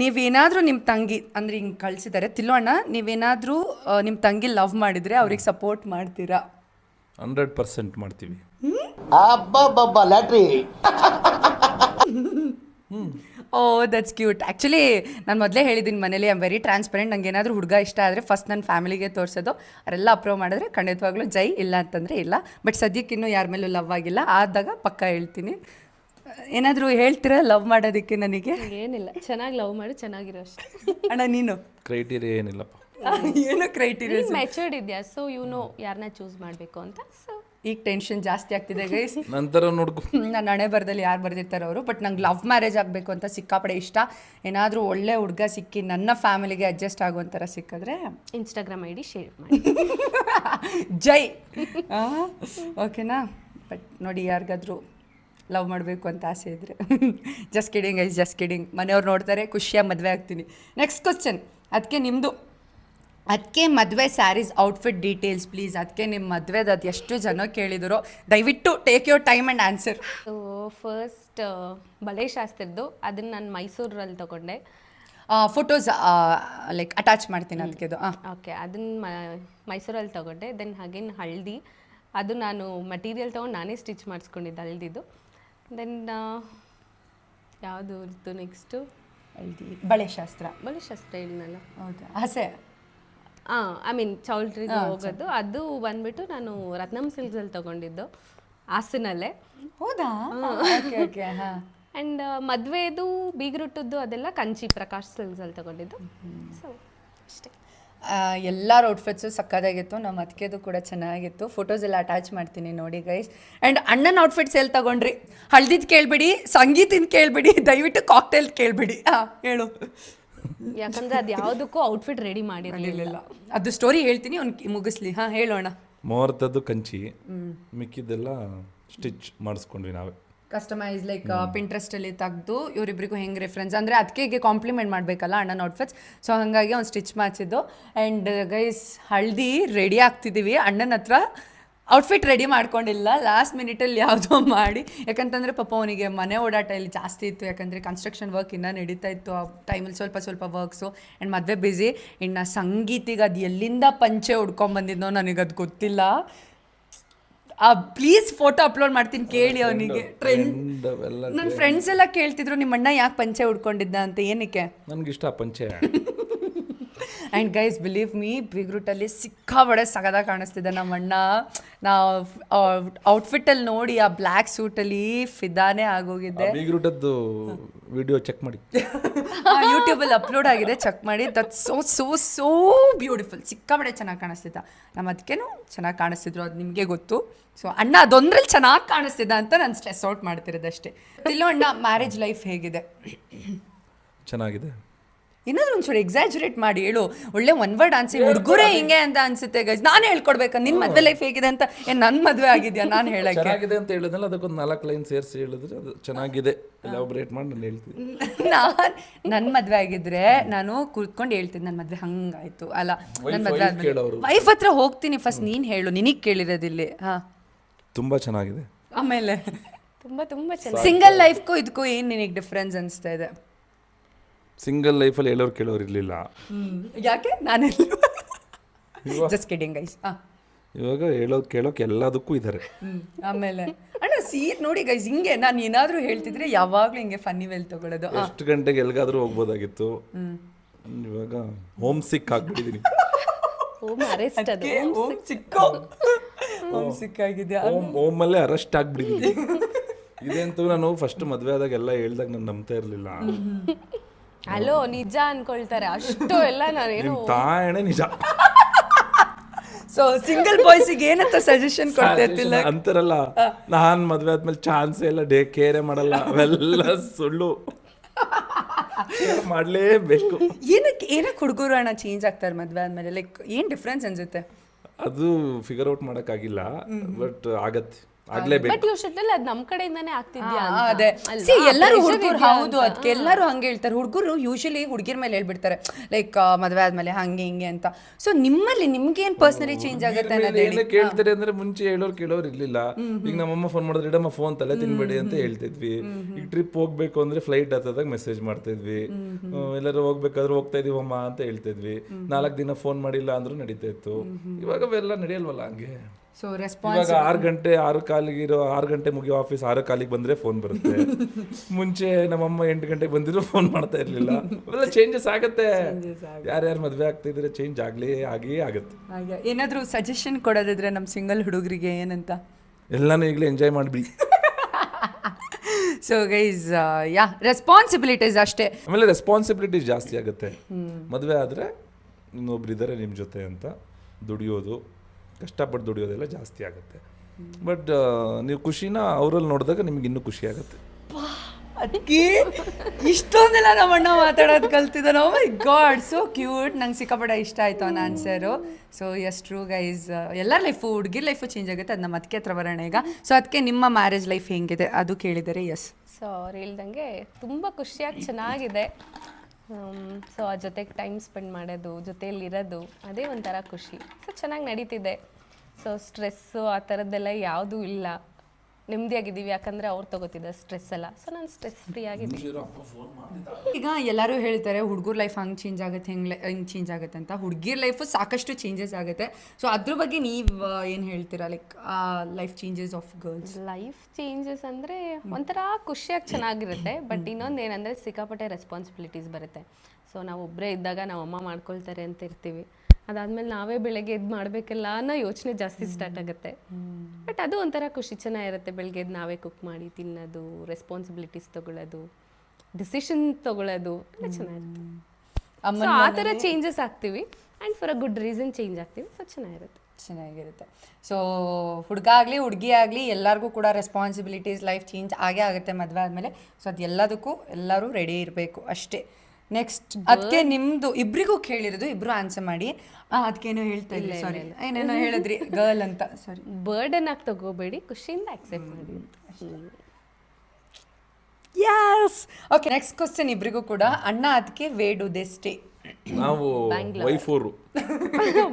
ನೀವೇನಾದರೂ ನಿಮ್ಮ ತಂಗಿ ಅಂದರೆ ಹಿಂಗೆ ಕಳಿಸಿದ್ದಾರೆ ತಿಲ್ಲೋ ಅಣ್ಣ ನೀವೇನಾದರೂ ನಿಮ್ಮ ತಂಗಿ ಲವ್ ಮಾಡಿದರೆ ಅವ್ರಿಗೆ ಸಪೋರ್ಟ್ ಮಾಡ್ತೀರಾ? ಹಂಡ್ರೆಡ್ ಪರ್ಸೆಂಟ್ ಮಾಡ್ತೀವಿ. ಲ್ಯಾಟ್ರಿ. [laughs] ಓ ದಟ್ಸ್ ಕ್ಯೂಟ್ ಆ್ಯಕ್ಚುಲಿ ನಾನು ಮೊದಲೇ ಹೇಳಿದ್ದೀನಿ ಮನೇಲಿ ಆಮ್ ವೆರಿ ಟ್ರಾನ್ಸ್ಪರೆಂಟ್ ನಂಗೆ ಏನಾದರೂ ಹುಡುಗ ಇಷ್ಟ ಆದರೆ ಫಸ್ಟ್ ನನ್ನ ಫ್ಯಾಮಿಲಿಗೆ ತೋರಿಸೋದು. ಅವರೆಲ್ಲ ಅಪ್ರೂವ್ ಮಾಡಿದ್ರೆ ಖಂಡಿತವಾಗ್ಲೂ ಜೈ ಇಲ್ಲ ಅಂತಂದರೆ ಇಲ್ಲ. ಬಟ್ ಸದ್ಯಕ್ಕೆ ಇನ್ನೂ ಯಾರ ಮೇಲೂ ಲವ್ ಆಗಿಲ್ಲ. ಆದಾಗ ಪಕ್ಕ ಹೇಳ್ತೀನಿ. ಏನಾದರೂ ಹೇಳ್ತೀರಾ ಲವ್ ಮಾಡೋದಕ್ಕೆ ನನಗೆ? ಏನಿಲ್ಲ. ಚೆನ್ನಾಗಿ ಲವ್ ಮಾಡಿ ಚೆನ್ನಾಗಿರೋ ಅಷ್ಟೇ. ಅಣ್ಣ ನೀನು? ಕ್ರೈಟೀರಿಯಾ ಏನಿಲ್ಲಪ್ಪ. [laughs] ಏನು ಕ್ರೈಟೀರಿಯಾ ಮೆಚೂರ್ಡ್ ಇದೆಯಾ? ಸೊ ಯು ನೋ ಯಾರನ್ನ ಚೂಸ್ ಮಾಡಬೇಕು ಅಂತ. ಸೊ ಈಗ ಟೆನ್ಷನ್ ಜಾಸ್ತಿ ಆಗ್ತಿದೆ ಗೈಸ್ [laughs] ನಂತರ ನೋಡ್ಕೊ ನಾನು ಹಣೆ ಬರದಲ್ಲಿ ಯಾರು ಬರ್ದಿರ್ತಾರೋ ಅವರು ಬಟ್ ನಂಗೆ ಲವ್ ಮ್ಯಾರೇಜ್ ಆಗಬೇಕು ಅಂತ ಸಿಕ್ಕಾಪಡೆ ಇಷ್ಟ. ಏನಾದರೂ ಒಳ್ಳೆ ಹುಡುಗ ಸಿಕ್ಕಿ ನನ್ನ ಫ್ಯಾಮಿಲಿಗೆ ಅಡ್ಜಸ್ಟ್ ಆಗುವಂಥರ ಸಿಕ್ಕಿದ್ರೆ ಇನ್ಸ್ಟಾಗ್ರಾಮ್ ಐ ಡಿ ಶೇರ್ ಮಾಡಿ. [laughs] ಜೈ! ಓಕೆನಾ ಬಟ್ ನೋಡಿ ಯಾರಿಗಾದ್ರೂ ಲವ್ ಮಾಡಬೇಕು ಅಂತ ಆಸೆ ಇದ್ದರೆ ಜಸ್ಟ್ ಕಿಡಿಂಗ್ ಐಸ್ ಜಸ್ಟ್ ಕಿಡಿಂಗ್ ಮನೆಯವ್ರು ನೋಡ್ತಾರೆ ಖುಷಿಯಾಗಿ ಮದುವೆ ಆಗ್ತೀನಿ. ನೆಕ್ಸ್ಟ್ ಕ್ವಶನ್ ಅದಕ್ಕೆ ನಿಮ್ಮದು ಅದಕ್ಕೆ ಮದುವೆ ಸ್ಯಾರೀಸ್ ಔಟ್ಫಿಟ್ ಡೀಟೇಲ್ಸ್ ಪ್ಲೀಸ್ ಅದಕ್ಕೆ ನಿಮ್ಮ ಮದುವೆದು ಅದು ಎಷ್ಟು ಜನ ಕೇಳಿದರು. ದಯವಿಟ್ಟು take your time and answer so first ಬಳೆ ಶಾಸ್ತ್ರದ್ದು. ಅದನ್ನ ನಾನು ಮೈಸೂರಲ್ಲಿ ತಗೊಂಡೆ. ಫೋಟೋಸ್ ಲೈಕ್ ಅಟ್ಯಾಚ್ ಮಾಡ್ತೀನಿ ಅದಕ್ಕೆ ಅದು ಓಕೆ ಅದನ್ನ ಮೈಸೂರಲ್ಲಿ ತಗೊಂಡೆ. ದೆನ್ ಹಾಗೇನ್ ಹಳದಿ. ಅದು ನಾನು ಮಟೀರಿಯಲ್ ತೊಗೊಂಡು ನಾನೇ ಸ್ಟಿಚ್ ಮಾಡಿಸ್ಕೊಂಡಿದ್ದೆ ಹಳದಿದ್ದು ದೆನ್ ಯಾವುದು ಇತ್ತು ನೆಕ್ಸ್ಟು ಬಳೆ ಶಾಸ್ತ್ರ. ಬಳೆ ಶಾಸ್ತ್ರ ಹೇಳಿದ್ನಲ್ಲ ಹೌದಾ? ಆಸೆ. ಐ ಮೀನ್ ಚೌಲ್ಟ್ರಿಗೆ ಹೋಗೋದು. ಅದು ಬಂದ್ಬಿಟ್ಟು ನಾನು ರತ್ನಂ ಸಿಲ್ಕ್ಸಲ್ಲಿ ತಗೊಂಡಿದ್ದು ಹಾಸನಲ್ಲೇ. ಹೌದಾ? ಅಂಡ್ ಮದ್ವೆದು ಬೀಗ್ರುಟ್ಟದ್ದು ಅದೆಲ್ಲ ಕಂಚಿ ಪ್ರಕಾಶ್ ಸಿಲ್ಕ್ಸಲ್ಲಿ ತಗೊಂಡಿದ್ದು. ಸೊ ಅಷ್ಟೇ. ಎಲ್ಲರ ಔಟ್ಫಿಟ್ಸು ಸಕ್ಕದಾಗಿತ್ತು ನಮ್ಮ ಅದಕ್ಕೆದು ಕೂಡ ಚೆನ್ನಾಗಿತ್ತು. ಫೋಟೋಸ್ ಎಲ್ಲ ಅಟ್ಯಾಚ್ ಮಾಡ್ತೀನಿ ನೋಡಿ ಗೈಸ್ ಆ್ಯಂಡ್ ಅಣ್ಣನ ಔಟ್ಫಿಟ್ಸ್ ಎಲ್ಲಿ ತಗೊಂಡ್ರಿ? ಹಳ್ದಿದ್ ಕೇಳಬೇಡಿ ಸಂಗೀತಿನ ಕೇಳಬೇಡಿ ದಯವಿಟ್ಟು ಕಾಕ್ಟೇಲ್ ಕೇಳಬೇಡಿ. ಹಾಂ ಹೇಳು. ಯಾಕಂದ್ರೆ ಅದು ಯಾವುದಕ್ಕೂ ಔಟ್ಫಿಟ್ ರೆಡಿ ಮಾಡಿರಲಿಲ್ಲ. ಅದು ಸ್ಟೋರಿ ಹೇಳ್ತೀನಿ ಅವ್ನು ಮುಗಿಸ್ಲಿ. ಹಾ ಹೇಳೋಣ. ಮುಹೂರ್ತದ್ದು ಕಂಚಿ ಮಿಕ್ಕಿದ್ದೆಲ್ಲ ಸ್ಟಿಚ್ ಮಾಡಿಸ್ಕೊಂಡ್ವಿ ನಾವೇ. ಕಸ್ಟಮೈಸ್ ಲೈಕ್ ಪಿಂಟ್ರೆಸ್ಟಲ್ಲಿ ತೆಗೆದು ಇವರಿಬ್ರಿಗೂ ಹೆಂಗೆ ರೆಫರೆನ್ಸ್ ಅಂದರೆ ಅದಕ್ಕೆ ಕಾಂಪ್ಲಿಮೆಂಟ್ ಮಾಡಬೇಕಲ್ಲ ಅಣ್ಣನ ಔಟ್ಫಿಟ್ಸ್ ಸೊ ಹಾಗಾಗಿ ಅವ್ನು ಸ್ಟಿಚ್ ಮಾಡಿಸಿದ್ದು. ಆ್ಯಂಡ್ ಗೈಸ್ ಹಳ್ದಿ ರೆಡಿ ಆಗ್ತಿದ್ದೀವಿ ಅಣ್ಣನ ಹತ್ರ ಔಟ್ಫಿಟ್ ರೆಡಿ ಮಾಡ್ಕೊಂಡಿಲ್ಲ. ಲಾಸ್ಟ್ ಮಿನಿಟಲ್ಲಿ ಯಾವುದೋ ಮಾಡಿ. ಯಾಕಂತಂದರೆ ಪಾಪ ಅವನಿಗೆ ಮನೆ ಓಡಾಟ ಇಲ್ಲಿ ಜಾಸ್ತಿ ಇತ್ತು. ಯಾಕಂದರೆ ಕನ್ಸ್ಟ್ರಕ್ಷನ್ ವರ್ಕ್ ಇನ್ನೂ ನಡೀತಾ ಇತ್ತು. ಆ ಟೈಮಲ್ಲಿ ಸ್ವಲ್ಪ ಸ್ವಲ್ಪ ವರ್ಕ್ಸು ಆ್ಯಂಡ್ ಮದುವೆ ಬ್ಯುಸಿ ಇನ್ನು ಸಂಗೀತಿಗೆ ಅದು ಎಲ್ಲಿಂದ ಪಂಚೆ ಉಡ್ಕೊಂಬಂದಿದ್ನೋ ನನಗೆ ಅದು ಗೊತ್ತಿಲ್ಲ. ಆ ಪ್ಲೀಸ್ ಫೋಟೋ ಅಪ್ಲೋಡ್ ಮಾಡ್ತೀನಿ ಕೇಳಿ ಅವನಿಗೆ. ಟ್ರೆಂಡ್ ನನ್ನ ಫ್ರೆಂಡ್ಸ್ ಎಲ್ಲ ಕೇಳ್ತಿದ್ರು ನಿಮ್ಮ ಅಣ್ಣ ಯಾಕೆ ಪಂಚೆ ಉಡ್ಕೊಂಡಿದ್ದ ಅಂತ ಏನಕ್ಕೆ? ನನಗಿಷ್ಟ ಪಂಚೆ. [laughs] And guys believe me big ರೂಟಲ್ಲಿ ಸಿಕ್ಕಾಬಡೆ ಸಗದ ಕಾಣಿಸ್ತಿದೆ ನಮ್ಮ ಅಣ್ಣ. ನಾವು ಔಟ್ಫಿಟ್ಟಲ್ಲಿ ನೋಡಿ ಆ ಬ್ಲ್ಯಾಕ್ ಸೂಟಲ್ಲಿ ಫಿದಾನೇ ಆಗೋಗಿದ್ದೆ ಬಿಗ್ರೂಟದ್ದು ವಿಡಿಯೋ ಚೆಕ್ ಮಾಡಿ. [laughs] ಯೂಟ್ಯೂಬಲ್ಲಿ ಅಪ್ಲೋಡ್ ಆಗಿದೆ ಚೆಕ್ ಮಾಡಿ. That so so so beautiful ಸಿಕ್ಕಾಬಡೆ ಚೆನ್ನಾಗಿ ಕಾಣಿಸ್ತಿದ್ದ ನಮ್ಮ ಅದಕ್ಕೇನು ಚೆನ್ನಾಗಿ ಕಾಣಿಸ್ತಿದ್ರು ಅದು ನಿಮಗೆ ಗೊತ್ತು. ಸೊ ಅಣ್ಣ ಅದೊಂದ್ರಲ್ಲಿ ಚೆನ್ನಾಗಿ ಕಾಣಿಸ್ತಿದ್ದ ಅಂತ ನಾನು ಸ್ಟ್ರೆಸ್ ಔಟ್ ಮಾಡ್ತಿರೋದಷ್ಟೇ ಇಲ್ಲೋ ಅಣ್ಣ ಮ್ಯಾರೇಜ್ ಲೈಫ್ ಹೇಗಿದೆ? ಚೆನ್ನಾಗಿದೆ. ಏನಾದ್ರು ಒಂಚೂರು ಎಕ್ಸಾಜುರೇಟ್ ಮಾಡಿ ಹೇಳು. ಒಳ್ಳೆ ಒನ್ ವರ್ಡ್ ಆನ್ಸಿ ಹುಡುಗರೇ ಹಿಂಗೆ ಅಂತ ಅನ್ಸುತ್ತೆ ಗೈಸ್ ನಾನು ಹೇಳ್ಕೊಡ್ಬೇಕು. ನಿನ್ ಮದ್ವೆ ಲೈಫ್ ಹೇಗಿದೆ ಅಂತ ಏನ್ ನನ್ ಮದ್ವೆ ಆಗಿದ್ಯಾ ನಾನು ಹೇಳಕ್ಕೆ? ಚೆನ್ನಾಗಿದೆ ಅಂತ ಹೇಳಿದ್ನಲ್ಲ ಅದಕ್ಕೊಂದು ನಾಲ್ಕು ಲೈನ್ ಸೇರಿಸಿ ಹೇಳಿದ್ರೆ ಅದು ಚೆನ್ನಾಗಿದೆ. ಎಲಾಬ್ರೇಟ್ ಮಾಡಿ ನಾನು ಹೇಳ್ತೀನಿ. ನಾನ್ ನನ್ ಮದ್ವೆ ಆಗಿದ್ರೆ ನಾನು ಕೂತ್ಕೊಂಡು ಹೇಳ್ತೀನಿ ನನ್ನ ಮದ್ವೆ ಹಂಗಾಯ್ತು ಅಲ್ಲ. ನನ್ನ ಮದ್ವೆ ಕೇಳೋರು. ವೈಫ್ ಹತ್ರ ಹೋಗ್ತೀನಿ ಫಸ್ಟ್ ನೀನ್ ಹೇಳು ನಿನಗ್ ಕೇಳಿರೋದಿಲ್ಲಿ ಹಾ. ತುಂಬ ಚೆನ್ನಾಗಿದೆ. ಆಮೇಲೆ ತುಂಬಾ ತುಂಬಾ ಚೆನ್ನಾಗಿ ಸಿಂಗಲ್ ಲೈಫ್ಗೂ ಇದಕ್ಕೂ ಏನ್ ನಿನಗೆ ಡಿಫ್ರೆನ್ಸ್ ಅನಿಸ್ತಾ ಇದೆ? ಸಿಂಗಲ್ ಲೈಫಲ್ಲಿ ಹೇಳೋರು ಕೇಳೋರು ಇರಲಿಲ್ಲ. ಯಾಕೆ? ನಾನೇ ಜಸ್ಟ್ ಕಿಡಿಂಗ್ ಗೈಸ್ ಹಾ. ಇವಾಗ ಹೇಳೋದು ಕೇಳೋಕೆ ಎಲ್ಲದಕ್ಕೂ ಇದ್ದಾರೆ ಹ್ಮ್. ಆಮೇಲೆ ಅಣ್ಣ ಸೀರ್ ನೋಡಿ ಗೈಸ್ ಹಿಂಗೆ ನಾನು ಏನಾದರೂ ಹೇಳ್ತಿದ್ರೆ ಯಾವಾಗ್ಲೂ ಹಿಂಗೆ ಫನ್ನಿ ವೆಲ್ ತಗೊಳ್ಳೋದು ಅಷ್ಟು ಎಷ್ಟು ಗಂಟೆಗೆ ಎಲ್ಗಾದ್ರೂ ಹೋಗ್ಬೋದಾಗಿತ್ತು? ಇವಾಗ ಹೋಮ್ ಸಿಕ್ ಆಗ್ಬಿಟ್ಟಿದ್ದೀನಿ ಹೋಮ್ ಅರೆಸ್ಟ್ ಅದು. ಏ, ಓಂ ಸಿಕ್ಕೋ ಓಂ ಸಿಕ್ಕಾಗಿದ್ಯಾ ಹೋಮ್. ಹೋಮಲ್ಲೇ ಅರೆಸ್ಟ್ ಆಗ್ಬಿಟ್ಟಿದ್ದೀನಿ ಇದಂತೂ ನಾನು ಫಸ್ಟ್ ಮದುವೆ ಆದಾಗ ಎಲ್ಲ ಹೇಳ್ದಾಗ ನಾನು ನಂಬ್ತಾ ಇರಲಿಲ್ಲ. ಅಲೋ ನಿಜ ಅನ್ಕೊಳ್ತಾರೆ. ಅಷ್ಟು ಎಲ್ಲ ನಾನೇನು ತಾಯಣೆ ನಿಜ. ಸೊ ಸಿಂಗಲ್ ಬಾಯ್ಸಿಗೆ ಏನಂತ ಸಜೆಷನ್ ಕೊಡ್ತಾ ಇರ್ತಿಲ್ಲ ಅಂತಾರಲ್ಲ ನಾನ್ ಮದ್ವೆ ಆದ್ಮೇಲೆ ಚಾನ್ಸ್ ಎಲ್ಲ ಡೇ ಕೇರೆ ಮಾಡಲ್ಲ ಅವೆಲ್ಲ ಸುಳ್ಳು. Care ಮಾಡ್ಲೇಬೇಕು. ಏನಕ್ಕೆ ಏನಕ್ಕೆ ಹುಡುಗರು ಅಣ್ಣ ಚೇಂಜ್ ಆಗ್ತಾರೆ ಮದ್ವೆ ಆದ್ಮೇಲೆ? ಲೈಕ್ ಏನ್ ಡಿಫ್ರೆನ್ಸ್ ಅನ್ಸುತ್ತೆ? ಅದು ಫಿಗರ್ ಔಟ್ ಮಾಡಕ್ಕಾಗಿಲ್ಲ ಬಟ್ ಆಗತ್ತೆ. ಬಟ್ ಯು ಶುಡ್ ಅದು ನಮ್ ಕಡೆಯಿಂದಾನೇ ಆಗ್ತಿದ್ಯಾ. ಅದೇ? ಸಿ ಎಲ್ಲರೂ ಹುಡುಗರು ಹೌದು ಅದಕ್ಕೆ ಎಲ್ಲರೂ ಹಂಗೆ ಹೇಳ್ತಾರೆ. ಹುಡುಗರು ಯೂಶಲಿ ಹುಡುಗಿರ ಮೇಲೆ ಹೇಳ್ಬಿಡ್ತಾರೆ ಲೈಕ್ ಮದ್ವೆ ಆದ್ಮೇಲೆ ಹಂಗೆ ಹಿಂಗೆ ಅಂತ. ಸೊ ನಿಮ್ಮಲ್ಲಿ ನಿಮ್ಗೇನ್ ಪರ್ಸನಲಿ ಚೇಂಜ್ ಆಗುತ್ತೆ ಅನ್ನೋದು ಕೇಳ್ತಾರೆ ಅಂದ್ರೆ ಮುಂಚೆ ಹೇಳೋರು ಕೇಳೋರು ಇರ್ಲಿಲ್ಲ. ಈಗ ನಮ್ಮಮ್ಮ ಫೋನ್ ಮಾಡಿದ್ರೆ ಇಡಮ್ಮ ಫೋನ್ ತಲೆ ತಿನ್ಬೇಡಿ ಅಂತ ಹೇಳ್ತಿದ್ವಿ. ಈಗ ಟ್ರಿಪ್ ಹೋಗ್ಬೇಕು ಅಂದ್ರೆ ಫ್ಲೈಟ್ ಹತ್ತದಾಗ ಮೆಸೇಜ್ ಮಾಡ್ತಿದ್ವಿ. ಎಲ್ಲರೂ ಹೋಗ್ಬೇಕಾದ್ರೆ ಹೋಗ್ತಾ ಇದೀವಮ್ಮ ಅಂತ ಹೇಳ್ತಿದ್ವಿ. ನಾಲ್ಕು ದಿನ ಫೋನ್ ಮಾಡಿಲ್ಲ ಅಂದ್ರೂ ನಡೀತಾ ಇತ್ತು. ಇವಾಗ ಅವೆಲ್ಲ ನಡೆಯಲ್ವಲ್ಲ ಹಂಗೆ? ಸೊ ರೆಸ್ಪಾನ್ಸ್ ಇವಾಗ ಆರು ಗಂಟೆ ಆರು ಕಾಲಿಗೆ ಇರೋ ಆರು ಗಂಟೆ ಮುಗಿಯೋ ಆಫೀಸ್ ಆರು ಕಾಲಿಗೆ ಬಂದರೆ ಫೋನ್ ಬರುತ್ತೆ. [laughs] ಮುಂಚೆ ನಮ್ಮಮ್ಮ ಎಂಟು ಗಂಟೆಗೆ ಬಂದಿದ್ರು ಫೋನ್ ಮಾಡ್ತಾ ಇರಲಿಲ್ಲ. [laughs] ಅವೆಲ್ಲ ಚೇಂಜಸ್ ಆಗುತ್ತೆ. ಯಾರ್ಯಾರು ಮದುವೆ ಆಗ್ತಿದ್ರೆ ಚೇಂಜ್ ಆಗಲಿ ಆಗಿ ಆಗುತ್ತೆ. ಹಾಗೆ. ಏನಾದರೂ ಸಜೆಷನ್ ಕೊಡೋದಿದ್ರೆ ನಮ್ಮ ಸಿಂಗಲ್ ಹುಡುಗರಿಗೆ ಏನಂತ? ಎಲ್ಲಾನು ಈಗಲೇ ಎಂಜಾಯ್ ಮಾಡಿಬಿಡಿ. ಸೊ ಗೈಸ್ ಯಾ ರೆಸ್ಪಾನ್ಸಿಬಿಲಿಟೀಸ್ ಅಷ್ಟೇ. ಆಮೇಲೆ ರೆಸ್ಪಾನ್ಸಿಬಿಲಿಟೀಸ್ ಜಾಸ್ತಿ ಆಗುತ್ತೆ. ಮದುವೆ ಆದರೆ ಇನ್ನೊಬ್ರು ಇದ್ದಾರೆ ನಿಮ್ಮ ಜೊತೆ ಅಂತ ದುಡಿಯೋದು ಕಷ್ಟಪಟ್ಟು ದುಡಿಯೋದೆಲ್ಲ ಜಾಸ್ತಿ ಆಗುತ್ತೆ. ಬಟ್ ನೀವು ಖುಷಿನ ಅವರಲ್ಲಿ ನೋಡಿದಾಗ ನಿಮ್ಗೆ ಇನ್ನೂ ಖುಷಿ ಆಗುತ್ತೆ. ಅದಕ್ಕೆ ಇಷ್ಟೊಂದೆಲ್ಲ ನಮ್ಮ ಅಣ್ಣ ಮಾತಾಡೋದು ಕಲ್ತಿದ್ದಾನೆ. Oh my god so cute ನಂಗೆ ಸಿಕ್ಕಾಪಟ್ಟೆ ಇಷ್ಟ ಆಯಿತು ಅನ್ನೋ answer so yes true guys ಎಲ್ಲ ಲೈಫು ಹುಡುಗಿ ಲೈಫು ಚೇಂಜ್ ಆಗುತ್ತೆ. ಅದು ನಮ್ಮ ಅದಕ್ಕೆ ಹತ್ರ ಬರೋಣ ಈಗ. ಸೊ ಅದಕ್ಕೆ ನಿಮ್ಮ ಮ್ಯಾರೇಜ್ ಲೈಫ್ ಹೆಂಗಿದೆ? ಅದು ಕೇಳಿದರೆ ಎಸ್ ಸೊ ಅವ್ರು ಹೇಳ್ದಂಗೆ ತುಂಬ ಖುಷಿಯಾಗಿ ಚೆನ್ನಾಗಿದೆ. ಸೊ ಆ ಜೊತೆಗೆ ಟೈಮ್ ಸ್ಪೆಂಡ್ ಮಾಡೋದು, ಜೊತೆಯಲ್ಲಿರೋದು, ಅದೇ ಒಂಥರ ಖುಷಿ. ಸೊ ಚೆನ್ನಾಗಿ ನಡೀತಿದೆ. ಸೊ ಸ್ಟ್ರೆಸ್ಸು ಆ ಥರದ್ದೆಲ್ಲ ಯಾವುದೂ ಇಲ್ಲ. ನೆಮ್ಮದಿಯಾಗಿದ್ದೀವಿ ಯಾಕಂದರೆ ಅವ್ರು ತಗೋತಿದ್ದ ಸ್ಟ್ರೆಸ್ ಎಲ್ಲ. ಸೊ ನಾನು ಸ್ಟ್ರೆಸ್ ಫ್ರೀ ಆಗಿದ್ದೀನಿ. ಈಗ ಎಲ್ಲರೂ ಹೇಳ್ತಾರೆ ಹುಡುಗರ ಲೈಫ್ ಹಂಗೆ ಚೇಂಜ್ ಆಗುತ್ತೆ ಹೆಂಗೆ ಹಿಂಗೆ ಚೇಂಜ್ ಆಗುತ್ತೆ ಅಂತ. ಹುಡುಗಿರ್ ಲೈಫು ಸಾಕಷ್ಟು ಚೇಂಜಸ್ ಆಗುತ್ತೆ. ಸೊ ಅದ್ರ ಬಗ್ಗೆ ನೀವು ಏನು ಹೇಳ್ತೀರಾ? Like life changes of girls life changes ಅಂದರೆ ಒಂಥರ ಖುಷಿಯಾಗಿ ಚೆನ್ನಾಗಿರುತ್ತೆ ಬಟ್ ಇನ್ನೊಂದು ಏನಂದರೆ ಸಿಕ್ಕಾಪಟ್ಟೆ ರೆಸ್ಪಾನ್ಸಿಬಿಲಿಟೀಸ್ ಬರುತ್ತೆ. ಸೊ ನಾವು ಒಬ್ಬರೇ ಇದ್ದಾಗ ನಾವು ಅಮ್ಮ ಮಾಡ್ಕೊಳ್ತಾರೆ ಅಂತ ಇರ್ತೀವಿ. ಅದಾದ್ಮೇಲೆ ನಾವೇ ಬೆಳಗ್ಗೆ ಎದ್ದು ಮಾಡಬೇಕಲ್ಲ ಅನ್ನೋ ಯೋಚನೆ ಜಾಸ್ತಿ ಸ್ಟಾರ್ಟ್ ಆಗುತ್ತೆ. ಬಟ್ ಅದು ಒಂಥರ ಖುಷಿ ಚೆನ್ನಾಗಿರುತ್ತೆ ಬೆಳಗ್ಗೆ ಎದ್ದು ನಾವೇ ಕುಕ್ ಮಾಡಿ ತಿನ್ನೋದು ರೆಸ್ಪಾನ್ಸಿಬಿಲಿಟೀಸ್ ತಗೊಳ್ಳೋದು ಡಿಸಿಷನ್ ತಗೊಳ್ಳೋದು ಎಲ್ಲ ಚೆನ್ನಾಗಿರುತ್ತೆ. ಸೊ ಆ ಥರ ಚೇಂಜಸ್ ಆಗ್ತೀವಿ. And for a good reason change ಆಗ್ತೀವಿ. ಸೊ ಚೆನ್ನಾಗಿರುತ್ತೆ. ಚೆನ್ನಾಗಿರುತ್ತೆ. ಸೊ ಹುಡುಗ ಆಗಲಿ ಹುಡುಗಿ ಆಗಲಿ ಎಲ್ಲರಿಗೂ ಕೂಡ ರೆಸ್ಪಾನ್ಸಿಬಿಲಿಟೀಸ್ ಲೈಫ್ ಚೇಂಜ್ ಆಗೇ ಆಗುತ್ತೆ ಮದುವೆ ಆದಮೇಲೆ. ಸೊ ಅದು ಎಲ್ಲದಕ್ಕೂ ಎಲ್ಲರೂ ರೆಡಿ ಇರಬೇಕು ಅಷ್ಟೇ. ನೆಕ್ಸ್ಟ್ ಅದಕ್ಕೆ ನಿಮ್ದು ಇಬ್ರಿಗೂ ಕೇಳಿರೋದು ಇಬ್ರು ಆನ್ಸರ್ ಮಾಡಿ. ಅದಕ್ಕೇನೋ ಹೇಳ್ತಾ ಇಲ್ಲ ಸಾರಿ ಏನೇನೋ ಹೇಳಿದ್ರಿ ಗರ್ಲ್ ಅಂತ. ಸಾರಿ ಬರ್ಡನ್ ಆಗಿ ತಗೋಬೇಡಿ ಖುಷಿಯಿಂದ ಆಕ್ಸೆಪ್ಟ್ ಮಾಡಿ. ಅಂತ ಯಾಸ್ ಓಕೆ ನೆಕ್ಸ್ಟ್ ಕ್ವಶನ್ ಇಬ್ರಿಗೂ ಕೂಡ. ಅಣ್ಣ ಅದಕ್ಕೆ ವೇಡು ದೆಸ್ಟೇ ದೇ ಸ್ಟೇ ನಾವು ವೈಫೂರು